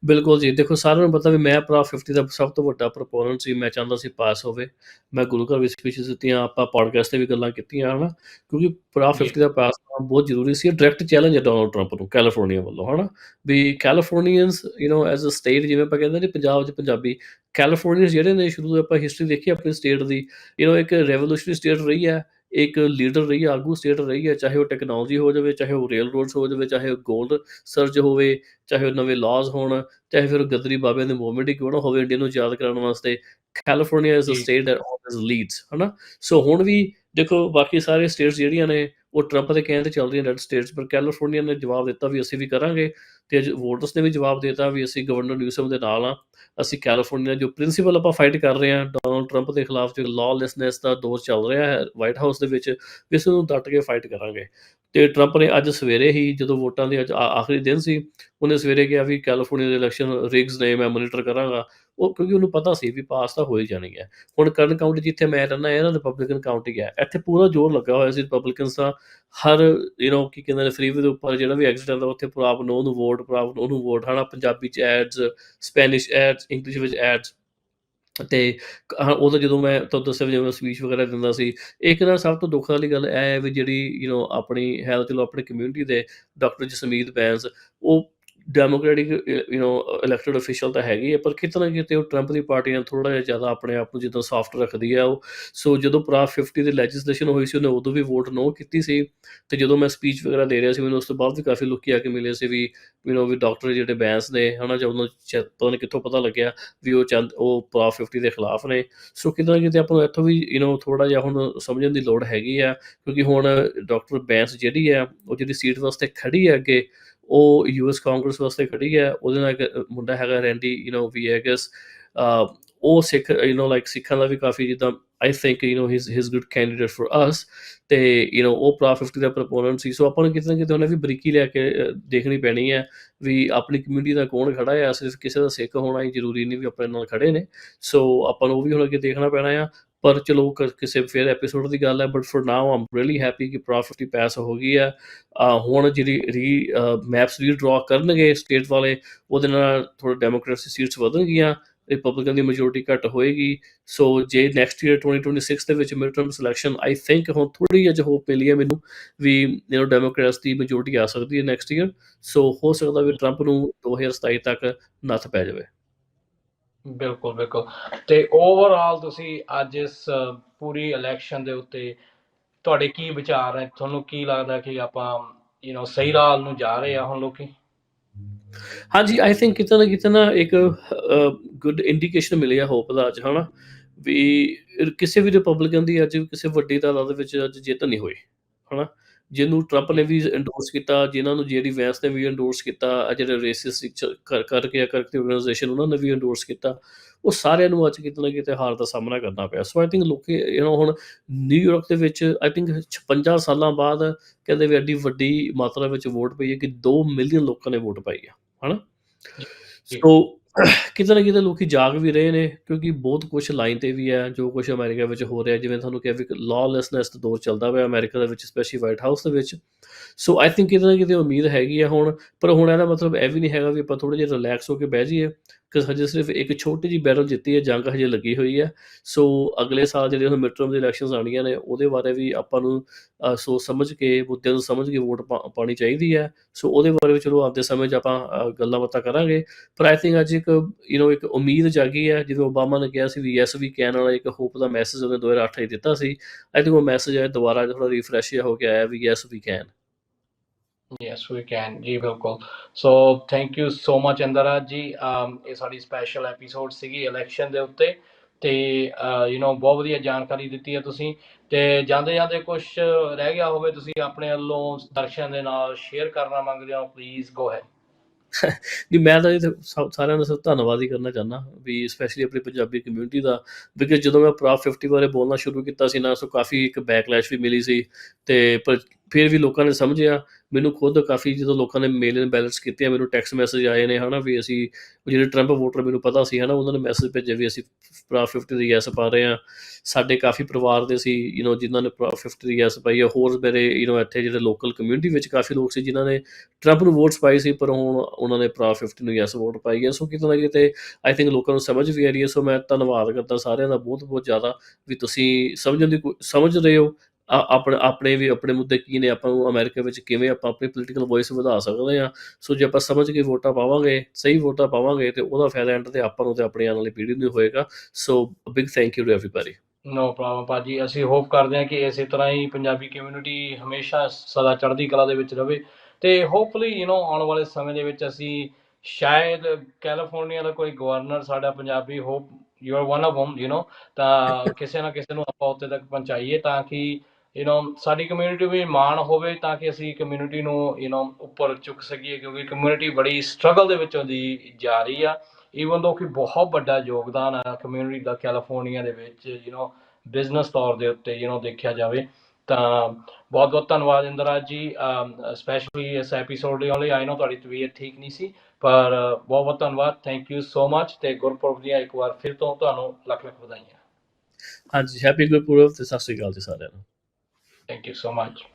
ਬਿਲਕੁਲ ਜੀ ਦੇਖੋ ਸਾਰਿਆਂ ਨੂੰ ਪਤਾ ਵੀ ਮੈਂ ਪ੍ਰੋ 50 ਦਾ ਸਭ ਤੋਂ ਵੱਡਾ ਪ੍ਰੋਪੋਨੈਂਟ ਸੀ ਮੈਂ ਚਾਹੁੰਦਾ ਸੀ ਪਾਸ ਹੋਵੇ ਮੈਂ ਗੁਰੂ ਘਰ ਵਿੱਚ ਸਪੀਚਸ ਦਿੱਤੀਆਂ ਆਪਾਂ ਪੋਡਕਾਸਟ ਤੇ ਵੀ ਗੱਲਾਂ ਕੀਤੀਆਂ ਹਨਾ ਕਿਉਂਕਿ ਪ੍ਰੋ ਜੀ 50 ਦਾ ਪਾਸ ਹੋਣਾ ਬਹੁਤ ਜ਼ਰੂਰੀ ਸੀ ਡਾਇਰੈਕਟ ਚੈਲੰਜ ਹੈ ਡੋਨਲਡ ਟਰੰਪ ਨੂੰ ਕੈਲੀਫੋਰਨੀਆ ਵੱਲੋਂ ਹਨਾ ਵੀ Californians you know as a state ਜਿਵੇਂ ਆਪਾਂ ਕਹਿੰਦੇ ਨੇ ਪੰਜਾਬ 'ਚ ਪੰਜਾਬੀ ਕੈਲੀਫੋਰਨੀਅਨਸ ਜਿਹੜੇ ਨੇ ਸ਼ੁਰੂ ਤੋਂ ਆਪਾਂ ਹਿਸਟਰੀ ਦੇਖੀ ਆਪਣੀ ਸਟੇਟ ਦੀ ਯੂ نو ਇੱਕ ਰੈਵੋਲੂਸ਼ਨਰੀ ਸਟੇਟ ਰਹੀ ਹੈ ਇੱਕ ਲੀਡਰ ਰਹੀ ਹੈ ਆਗੂ ਸਟੇਟ ਰਹੀ ਹੈ ਚਾਹੇ ਉਹ ਟੈਕਨੋਲੋਜੀ ਹੋ ਜਾਵੇ ਚਾਹੇ ਉਹ ਰੇਲ ਰੋਡਸ ਹੋ ਜਾਵੇ ਚਾਹੇ ਉਹ 골ਡ ਸਰਜ ਹੋਵੇ ਚਾਹੇ ਉਹ ਨਵੇਂ ਲਾਜ਼ ਹੋਣ ਚਾਹੇ ਫਿਰ ਗਦਰੀ ਬਾਬਿਆਂ ਦੀ ਮੂਵਮੈਂਟ ਹੀ ਕਿਉਂ ਨਾ ਹੋਵੇ ਇੰਡੀਆ ਨੂੰ ਯਾਦ ਕਰਾਉਣ ਵਾਸਤੇ। California is a state that always leads ਹਨਾ? ਸੋ ਹੁਣ ਵੀ ਦੇਖੋ ਬਾਕੀ ਸਾਰੇ ਸਟੇਟਸ ਜਿਹੜੀਆਂ ਨੇ ਉਹ ਟਰੰਪ ਦੇ ਕਹਿਣ ਤੇ ਚੱਲ ਰਹੀਆਂ ਰੈਡ ਸਟੇਟਸ ਪਰ ਕੈਲੀਫੋਰਨੀਆ ਨੇ ਜਵਾਬ ਦਿੱਤਾ ਵੀ ਅਸੀਂ ਵੀ ਕਰਾਂਗੇ। ਤੇ ਅੱਜ ਵੋਟਰਸ ਨੇ ਵੀ ਜਵਾਬ ਦਿੱਤਾ ਵੀ ਅਸੀਂ ਗਵਰਨਰ ਨਿਊਸਮ ਦੇ ਨਾਲ ਆ। ਅਸੀਂ ਕੈਲੀਫੋਰਨੀਆ ਜੋ ਪ੍ਰਿੰਸੀਪਲ ਆਪਾਂ ਫਾਈਟ ਕਰ ਰਹੇ ਹਾਂ ਡੋਨਲਡ ਟਰੰਪ ਦੇ ਖਿਲਾਫ ਜੋ ਲਾਅਲੈਸਨੈਸ ਦਾ ਦੌਰ ਚੱਲ ਰਿਹਾ ਹੈ ਵਾਈਟ ਹਾਊਸ ਦੇ ਵਿੱਚ, ਵੀ ਅਸੀਂ ਉਹਨੂੰ ਡਟ ਕੇ ਫਾਈਟ ਕਰਾਂਗੇ। ਤੇ ਟਰੰਪ ਨੇ ਅੱਜ ਸਵੇਰੇ ਹੀ ਜਦੋਂ ਵੋਟਾਂ ਦੇ ਅੱਜ ਆ- ਆਖਰੀ ਦਿਨ ਸੀ, ਉਹਨੇ ਸਵੇਰੇ ਕਿਹਾ ਵੀ ਕੈਲੀਫੋਰਨੀਆ ਦੇ ਇਲੈਕਸ਼ਨ ਰਿਗਸ ਨੇ, ਮੈਂ ਮੋਨੀਟਰ ਕਰਾਂਗਾ। ਉਹ ਕਿਉਂਕਿ ਉਹਨੂੰ ਪਤਾ ਸੀ ਵੀ ਪਾਸ ਤਾਂ ਹੋ ਹੀ ਜਾਣੀ ਹੈ। ਹੁਣ ਕਰਨ ਕਾਊਂਟੀ ਜਿੱਥੇ ਮੈਂ ਰਹਿੰਦਾ ਹੈ ਨਾ ਰਿਪਬਲਿਕਨ ਕਾਊਂਟੀ ਹੈ। ਇੱਥੇ ਪੂਰਾ ਜ਼ੋਰ ਲੱਗਾ ਹੋਇਆ ਸੀ Republicans the. Her you know ਕੀ ਕਹਿੰਦੇ ਨੇ ਫਰੀਵੇ ਦੇ ਉੱਪਰ ਜਿਹੜਾ ਵੀ ਐਕਸੀਡੈਂਟ ਹੁੰਦਾ ਉੱਥੇ ਪ੍ਰਾਪ ਆਪ ਨੂੰ ਵੋਟ ਪ੍ਰਾਪ ਨੋ ਨੂੰ ਵੋਟ ਹਨਾ ਪੰਜਾਬੀ ਚ ਐਡਸ ਸਪੈਨਿਸ਼ ਐਡਸ ਇੰਗਲਿਸ਼ ਵਿੱਚ ਐਡਸ ਤੇ ਕ- ਹਾਂ, ਉਦੋਂ ਜਦੋਂ ਮੈਂ ਤੁਹਾਨੂੰ ਦੱਸਿਆ ਵੀ ਜਦੋਂ ਸਪੀਚ ਵਗੈਰਾ ਦਿੰਦਾ ਸੀ ਇੱਕ ਨਾ ਸਭ ਤੋਂ ਦੁੱਖ ਵਾਲੀ ਗੱਲ ਇਹ ਹੈ ਵੀ ਜਿਹੜੀ ਯੂ نو ਆਪਣੀ ਹੈਲਥ ਚਲੋ ਆਪਣੀ ਕਮਿਊਨਿਟੀ ਦੇ ਡਾਕਟਰ ਜਸਮੀਤ ਬੈਂਸ ਉਹ democratic you know elected official ਤਾਂ ਹੈਗੀ ਹੈ ਪਰ ਕਿਤੇ ਨਾ ਕਿਤੇ ਉਹ ਟਰੰਪ ਦੀ ਪਾਰਟੀ ਨਾਲ ਥੋੜਾ ਜਿਹਾ ਜ਼ਿਆਦਾ ਆਪਣੇ ਆਪ ਨੂੰ ਜਿੱਦਾਂ ਸੌਫਟ ਰੱਖਦੀ ਹੈ ਉਹ ਸੋ ਜਦੋਂ ਪ੍ਰਾ 50 ਦੇ ਲੈਜਿਸਲੇਸ਼ਨ ਹੋਈ ਸੀ ਉਹਨੇ ਉਦੋਂ ਵੀ ਵੋਟ ਨੋ ਕੀਤੀ ਸੀ ਤੇ ਜਦੋਂ ਮੈਂ ਸਪੀਚ ਵਗੈਰਾ ਦੇ ਰਿਹਾ ਸੀ ਮੈਨੂੰ ਉਸ ਤੋਂ ਬਾਅਦ ਵੀ ਕਾਫੀ ਲੋਕੀ ਆ ਕੇ ਮਿਲੇ ਸੀ ਵੀ ਯੂ نو ਵੀ ਡਾਕਟਰ ਜਿਹੜੇ ਬੈਂਸ ਨੇ ਹਨਾ ਜਾਂ ਉਹਨਾਂ ਨੂੰ ਪਤਾ ਨਹੀਂ ਕਿੱਥੋਂ ਪਤਾ ਲੱਗਿਆ ਵੀ ਉਹ ਚੰਦ ਉਹ ਪ੍ਰਾ 50 ਦੇ ਖਿਲਾਫ ਨੇ ਸੋ ਕਿਤੇ ਨਾ ਕਿਤੇ ਆਪਾਂ ਨੂੰ ਇੱਥੋਂ ਵੀ ਯੂ نو ਥੋੜਾ ਜਿਹਾ ਹੁਣ ਸਮਝਣ ਦੀ ਲੋੜ ਹੈਗੀ ਆ ਕਿਉਂਕਿ ਹੁਣ ਡਾਕਟਰ ਬੈਂਸ ਜਿਹੜੀ ਹੈ ਉਹ ਜਿਹੜੀ ਸੀਟ ਵਾਸਤੇ ਖੜੀ ਹੈ ਅੱਗੇ ਉਹ ਯੂਐਸ ਕਾਂਗਰਸ ਵਾਸਤੇ ਖੜੀ ਹੈ, ਉਹਦੇ ਨਾਲ ਇੱਕ ਮੁੰਡਾ ਹੈਗਾ ਰੈਂਡੀ ਯੂ نو ਵੀਐਗਸ ਉਹ ਸਿੱਖ ਯੂ نو ਲਾਈਕ ਸਿੱਖਾਂ ਦਾ ਵੀ ਕਾਫੀ ਜਿੱਦਾਂ I think you know he's he's good candidate for us ਤੇ ਯੂ نو ਉਹ ਪ੍ਰਾ 50 ਦਾ ਪ੍ਰੋਪੋਨੈਂਟ ਸੀ ਸੋ ਆਪਾਂ ਨੂੰ ਕਿਤੇ ਨਾ ਕਿਤੇ ਉਹਨੇ ਵੀ ਬਰੀਕੀ ਲੈ ਕੇ ਦੇਖਣੀ ਪੈਣੀ ਹੈ ਵੀ ਆਪਣੀ ਕਮਿਊਨਿਟੀ ਦਾ ਕੌਣ ਖੜਾ ਹੈ, ਸਿਰਫ ਕਿਸੇ ਦਾ ਸਿੱਖ ਹੋਣਾ ਹੀ ਜ਼ਰੂਰੀ ਨਹੀਂ ਵੀ ਆਪਣੇ ਨਾਲ ਖੜੇ ਨੇ ਸੋ ਆਪਾਂ ਨੂੰ ਉਹ ਵੀ ਹੁਣ ਅੱਗੇ ਦੇਖਣਾ ਪੈਣਾ ਆ ਪਰ ਚਲੋ ਕਿਸੇ ਫਿਰ ਐਪੀਸੋਡ ਦੀ ਗੱਲ ਹੈ but for now I'm really happy ਕਿ ਪ੍ਰੋਫਿਟ ਹੀ ਪਾਸ ਹੋ ਗਈ ਹੈ। ਹੁਣ ਜਿਹੜੀ ਰੀ ਮੈਪਸ ਵੀ ਡਰਾ ਕਰਨਗੇ ਸਟੇਟ ਵਾਲੇ, ਉਹਦੇ ਨਾਲ ਥੋੜਾ ਡੈਮੋਕ੍ਰੇਸੀ ਸੀਟਸ ਵਧਣਗੀਆਂ ਰਿਪਬਲਿਕਨ ਦੀ ਮੈਜੋਰਟੀ ਘਟ ਹੋਏਗੀ। ਸੋ ਜੇ ਨੈਕਸਟ ਈਅਰ 2026 ਦੇ ਵਿੱਚ ਮਿਡਟਰਮ ਸਿਲੈਕਸ਼ਨ ਆਈ ਥਿੰਕ ਹੁਣ ਥੋੜੀ ਜਿਹੀ ਹੋਪ ਮਿਲੀ ਹੈ ਮੈਨੂੰ ਵੀ ਯੂ نو ਡੈਮੋਕ੍ਰੈਟਸ ਦੀ ਮੈਜੋਰਟੀ ਆ ਸਕਦੀ ਹੈ ਨੈਕਸਟ ਈਅਰ ਸੋ ਹੋ ਸਕਦਾ ਵੀ ਟਰੰਪ ਨੂੰ 2027 ਤੱਕ ਨੱਥ ਪੈ ਜਾਵੇ। ਬਿਲਕੁਲ ਬਿਲਕੁਲ। ਤੇ ਓਵਰਆਲ ਤੁਸੀਂ ਅੱਜ ਇਸ ਪੂਰੀ ਇਲੈਕਸ਼ਨ ਦੇ ਉੱਤੇ ਤੁਹਾਡੇ ਕੀ ਵਿਚਾਰ ਹੈ ਤੁਹਾਨੂੰ ਕੀ ਲੱਗਦਾ ਕਿ ਆਪਾਂ ਯੂ نو ਸਹੀ ਰਾਹ ਨੂੰ ਜਾ ਰਹੇ ਆ ਹੁਣ ਲੋਕੀ? ਹਾਂਜੀ ਆਈ ਥਿੰਕ ਕਿਤੇ ਨਾ ਕਿਤੇ ਨਾ ਇੱਕ ਗੁੱਡ ਇੰਡੀਕੇਸ਼ਨ ਮਿਲੀ ਹੈ ਹੋਪ ਦਾ ਅੱਜ, ਹਨਾ? ਵੀ ਕਿਸੇ ਵੀ ਰਿਪਬਲਿਕਨ ਦੀ ਅੱਜ ਕਿਸੇ ਵੱਡੀ ਤਾਦਾਦ ਵਿੱਚ ਅੱਜ ਜਿੱਤ ਨਹੀਂ ਹੋਈ, ਹਨਾ? ਜਿਹਨੂੰ ਟਰੰਪ ਨੇ ਵੀ ਐਂਡੋਰਸ ਕੀਤਾ ਜਿਨ੍ਹਾਂ ਨੂੰ ਜੇਡੀ ਵੈਂਸ ਨੇ ਵੀ ਐਂਡੋਰਸ ਕੀਤਾ ਜਿਹੜੇ ਰੇਸਿਸਟ ਕਰ ਕਰਕੇ ਆ ਕਰਕੇ ਆਰਗੇਨਾਈਜੇਸ਼ਨ ਉਹਨਾਂ ਨੇ ਵੀ ਐਂਡੋਰਸ ਕੀਤਾ ਉਹ ਸਾਰਿਆਂ ਨੂੰ ਅੱਜ ਕਿਤੇ ਨਾ ਕਿਤੇ ਹਾਰ ਦਾ ਸਾਹਮਣਾ ਕਰਨਾ ਪਿਆ ਸੋ ਆਈ ਥਿੰਕ ਲੋਕੀ ਯੂ نو ਹੁਣ ਨਿਊਯਾਰਕ ਦੇ ਵਿੱਚ ਆਈ ਥਿੰਕ 56 ਸਾਲਾਂ ਬਾਅਦ ਕਹਿੰਦੇ ਵੀ ਐਡੀ ਵੱਡੀ ਮਾਤਰਾ ਵਿੱਚ ਵੋਟ ਪਈ ਹੈ ਕਿ 2 ਮਿਲੀਅਨ ਲੋਕਾਂ ਨੇ ਵੋਟ ਪਾਈ ਆ ਹਨਾ। ਸੋ ਕਿਤੇ ਨਾ ਕਿਤੇ ਲੋਕੀ ਜਾਗ ਵੀ ਰਹੇ ਨੇ, ਕਿਉਂਕਿ ਬਹੁਤ ਕੁਝ ਲਾਈਨ ਤੇ ਵੀ ਹੈ, ਜੋ ਕੁਝ ਅਮਰੀਕਾ ਵਿੱਚ ਹੋ ਰਿਹਾ, ਜਿਵੇਂ ਤੁਹਾਨੂੰ ਕਿਹਾ ਵੀ ਲਾਅਲੈਸਨੈਸ ਦਾ ਦੌਰ ਚੱਲਦਾ ਪਿਆ ਅਮਰੀਕਾ ਦੇ ਵਿੱਚ ਸਪੈਸ਼ਲੀ ਵਾਈਟ ਹਾਊਸ ਦੇ ਵਿੱਚ। ਸੋ ਆਈ ਥਿੰਕ ਕਿਤੇ ਨਾ ਕਿਤੇ ਉਮੀਦ ਹੈਗੀ ਆ ਹੁਣ, ਪਰ ਹੁਣ ਇਹਦਾ ਮਤਲਬ ਇਹ ਵੀ ਨਹੀਂ ਹੈਗਾ ਵੀ ਆਪਾਂ ਥੋੜੇ ਜਿਹਾ ਰਿਲੈਕਸ ਹੋ ਕੇ ਬਹਿ ਜਾਈਏ। ਕਿ ਹਜੇ ਸਿਰਫ ਇੱਕ ਛੋਟੀ ਜਿਹੀ ਬੈਟਲ ਜਿੱਤੀ ਹੈ, ਜੰਗ ਹਜੇ ਲੱਗੀ ਹੋਈ ਹੈ। ਸੋ ਅਗਲੇ ਸਾਲ ਜਿਹੜੇ ਹੁਣ ਮਿਡਟਰਮ ਦੇ ਇਲੈਕਸ਼ਨਸ ਆਉਣੀਆਂ ਨੇ, ਉਹਦੇ ਬਾਰੇ ਵੀ ਆਪਾਂ ਨੂੰ ਸੋਚ ਸਮਝ ਕੇ, ਮੁੱਦਿਆਂ ਨੂੰ ਸਮਝ ਕੇ ਵੋਟ ਪਾ- ਪਾਉਣੀ ਚਾਹੀਦੀ ਹੈ। ਸੋ ਉਹਦੇ ਬਾਰੇ ਵੀ ਚਲੋ ਆਪਦੇ ਸਮੇਂ 'ਚ ਆਪਾਂ ਗੱਲਾਂ ਬਾਤਾਂ ਕਰਾਂਗੇ। ਪਰ ਆਈ ਥਿੰਕ ਅੱਜ ਇੱਕ ਯੂ نو ਇੱਕ ਉਮੀਦ ਜਾਗੀ ਹੈ, ਜਿਵੇਂ ਓਬਾਮਾ ਨੇ ਕਿਹਾ ਸੀ ਵੀ ਯੈਸ ਵੀ ਕੈਨ ਵਾਲਾ ਇੱਕ ਹੋਪ ਦਾ ਮੈਸੇਜ ਉਹਨੇ 2008 ਵਿੱਚ ਦਿੱਤਾ ਸੀ। ਆਈ ਥਿੰਕ ਉਹ ਮੈਸੇਜ ਹੈ, ਦੁਬਾਰਾ ਥੋੜਾ ਰੀਫਰੈਸ਼ ਹੋ ਕੇ ਆਇਆ ਵੀ yes we can yes we can ਜੀ ਬਿਲਕੁਲ so thank you so much Andraj ji ਇਹ ਸਾਡੀ ਸਪੈਸ਼ਲ ਐਪੀਸੋਡ ਸੀਗੀ ਇਲੈਕਸ਼ਨ ਦੇ ਉੱਤੇ ਤੇ ਯੂ نو ਬਹੁਤ ਵਧੀਆ ਜਾਣਕਾਰੀ ਦਿੱਤੀ ਹੈ ਤੁਸੀਂ ਤੇ ਜਾਂਦੇ ਜਾਂਦੇ ਕੁਝ ਰਹਿ ਗਿਆ ਹੋਵੇ, ਤੁਸੀਂ ਆਪਣੇ ਵੱਲੋਂ ਦਰਸ਼ਨ ਦੇ ਨਾਲ ਸ਼ੇਅਰ ਕਰਨਾ ਮੰਗਦੇ ਹੋ ਪਲੀਜ਼ ਗੋ ਹੈ ਜੀ, ਮੈਂ ਤਾਂ ਇਹ ਸਾਰਿਆਂ ਦਾ ਸਿਰਫ ਧੰਨਵਾਦ ਹੀ ਕਰਨਾ ਚਾਹੁੰਦਾ ਵੀ ਸਪੈਸ਼ਲੀ ਆਪਣੀ ਪੰਜਾਬੀ ਕਮਿਊਨਿਟੀ ਦਾ ਬਿਕਾਜ਼ ਜਦੋਂ ਮੈਂ ਪ੍ਰੋ 50 ਬਾਰੇ ਬੋਲਣਾ ਸ਼ੁਰੂ ਕੀਤਾ ਸੀ ਨਾ, ਸੋ ਕਾਫੀ ਇੱਕ ਬੈਕਲੈਸ਼ ਵੀ ਮਿਲੀ ਸੀ ਤੇ ਪਰ ਫਿਰ ਵੀ ਲੋਕਾਂ ਨੇ ਸਮਝਿਆ ਮੈਨੂੰ ਖੁਦ ਕਾਫੀ ਜਦੋਂ ਲੋਕਾਂ ਨੇ ਮੇਲ ਇਨ ਬੈਲੈਂਸ ਕੀਤੇ ਆ ਮੈਨੂੰ ਟੈਕਸਟ ਮੈਸੇਜ ਆਏ ਨੇ ਹਨਾ ਵੀ ਅਸੀਂ ਉਹ ਜਿਹੜੇ ਟਰੰਪ ਵੋਟਰ ਮੈਨੂੰ ਪਤਾ ਸੀ ਹਨਾ ਉਹਨਾਂ ਨੇ ਮੈਸੇਜ ਭੇਜੇ ਵੀ ਅਸੀਂ ਪ੍ਰੋ 50 ਦੀ ਯੈਸ ਪਾ ਰਹੇ ਆ ਸਾਡੇ ਕਾਫੀ ਪਰਿਵਾਰ ਦੇ ਸੀ ਯੂ نو ਜਿਨ੍ਹਾਂ ਨੇ ਪ੍ਰੋ 50 ਦੀ ਯੈਸ ਪਾਈ ਆ ਹੋਰ ਮੇਰੇ ਯੂ نو ਇੱਥੇ ਜਿਹੜੇ ਲੋਕਲ ਕਮਿਊਨਿਟੀ ਵਿੱਚ ਕਾਫੀ ਲੋਕ ਸੀ ਜਿਨ੍ਹਾਂ ਨੇ ਟਰੰਪ ਨੂੰ ਵੋਟਸ ਪਾਈ ਸੀ ਪਰ ਹੁਣ ਉਹਨਾਂ ਨੇ ਪ੍ਰੋ 50 ਨੂੰ ਯੈਸ ਵੋਟ ਪਾਈ ਹੈ ਸੋ ਕਿਤੇ ਨਾ ਕਿਤੇ ਆਈ ਥਿੰਕ ਲੋਕਾਂ ਨੂੰ ਸਮਝ ਵੀ ਆ ਰਹੀ ਹੈ ਸੋ ਮੈਂ ਧੰਨਵਾਦ ਕਰਦਾ ਸਾਰਿਆਂ ਦਾ ਬਹੁਤ ਬਹੁਤ ਜ਼ਿਆਦਾ ਵੀ ਤੁਸੀਂ ਸਮਝਣ ਦੀ ਕੋ- ਸਮਝ ਰਹੇ ਹੋ ਆ- ਆਪਣੇ ਆਪਣੇ ਵੀ ਆਪਣੇ ਮੁੱਦੇ ਕੀ ਨੇ ਆਪਾਂ ਨੂੰ ਅਮਰੀਕਾ ਵਿੱਚ ਕਿਵੇਂ ਆਪਾਂ ਆਪਣੀ ਪੋਲੀਟੀਕਲ ਵੌਇਸ ਵਧਾ ਸਕਦੇ ਆ ਸੋ ਜੇ ਆਪਾਂ ਸਮਝ ਕੇ ਵੋਟਾਂ ਪਾਵਾਂਗੇ ਸਹੀ ਵੋਟਾਂ ਪਾਵਾਂਗੇ ਤੇ ਉਹਦਾ ਫਾਇਦਾ ਐਂਡ ਤੇ ਆਪਾਂ ਨੂੰ ਤੇ ਆਪਣੇ ਆਉਣ ਵਾਲੀ ਪੀੜ੍ਹੀ ਨੂੰ ਹੋਏਗਾ so big thank you to everybody no problem ਭਾਜੀ ਅਸੀਂ ਹੋਪ ਕਰਦੇ ਹਾਂ ਕਿ ਇਸੇ ਤਰ੍ਹਾਂ ਹੀ ਪੰਜਾਬੀ ਕਮਿਊਨਿਟੀ ਹਮੇਸ਼ਾ ਸਦਾ ਚੜ੍ਹਦੀ ਕਲਾ ਦੇ ਵਿੱਚ ਰਵੇ ਤੇ ਹੋਪਫੁਲੀ ਯੂ نو ਆਉਣ ਵਾਲੇ ਸਮੇਂ ਦੇ ਵਿੱਚ ਅਸੀਂ ਸ਼ਾਇਦ ਕੈਲੀਫੋਰਨੀਆ ਦਾ ਕੋਈ ਗਵਰਨਰ ਸਾਡਾ Punjabi hope you are one of them you know ਤਾਂ ਕਿਸੇ ਨਾ ਕਿਸੇ ਨੂੰ ਆਪਾਂ ਉੱਤੇ ਤੱਕ ਪਹੁੰਚਾਈਏ ਤਾਂ ਕਿ ਯੂ نو ਸਾਡੀ ਕਮਿਊਨਿਟੀ ਵੀ ਮਾਣ ਹੋਵੇ ਤਾਂ ਕਿ ਅਸੀਂ ਕਮਿਊਨਿਟੀ ਨੂੰ ਯੂ نو ਉੱਪਰ ਚੁੱਕ ਸਕੀਏ ਕਿਉਂਕਿ ਕਮਿਊਨਿਟੀ ਬੜੀ ਸਟਰਗਲ ਦੇ ਵਿੱਚੋਂ ਦੀ ਜਾ ਰਹੀ ਆ ਈਵਨ ਦੋ ਕਿ ਬਹੁਤ ਵੱਡਾ ਯੋਗਦਾਨ ਆ ਕਮਿਊਨਿਟੀ ਦਾ ਕੈਲੀਫੋਰਨੀਆ ਦੇ ਵਿੱਚ ਯੂ نو ਬਿਜ਼ਨਸ ਤੌਰ ਦੇ ਉੱਤੇ ਯੂ نو ਦੇਖਿਆ ਜਾਵੇ ਤਾਂ ਬਹੁਤ ਬਹੁਤ ਧੰਨਵਾਦ ਇੰਦਰਾਜ ਜੀ ਸਪੈਸ਼ਲੀ ਇਸ ਐਪੀਸੋਡ ਲਈ only ਆਈ ਨੋ ਤੁਹਾਡੀ ਤਬੀਅਤ ਠੀਕ ਨਹੀਂ ਸੀ ਪਰ ਬਹੁਤ ਬਹੁਤ ਧੰਨਵਾਦ ਥੈਂਕ ਯੂ ਸੋ ਮਚ ਤੇ ਗੁਰਪੁਰਬ ਦੀਆਂ ਇੱਕ ਵਾਰ ਫਿਰ ਤੋਂ ਤੁਹਾਨੂੰ ਲੱਖ ਲੱਖ ਵਧਾਈਆਂ ਹਾਂਜੀ ਹੈਪੀ ਗੁਰਪੁਰਬ ਤੇ ਸਤਿ ਸ਼੍ਰੀ ਅਕਾਲ ਜੀ ਸਾਰਿਆਂ ਨੂੰ ਥੈਂਕ ਯੂ ਸੋ ਮਚ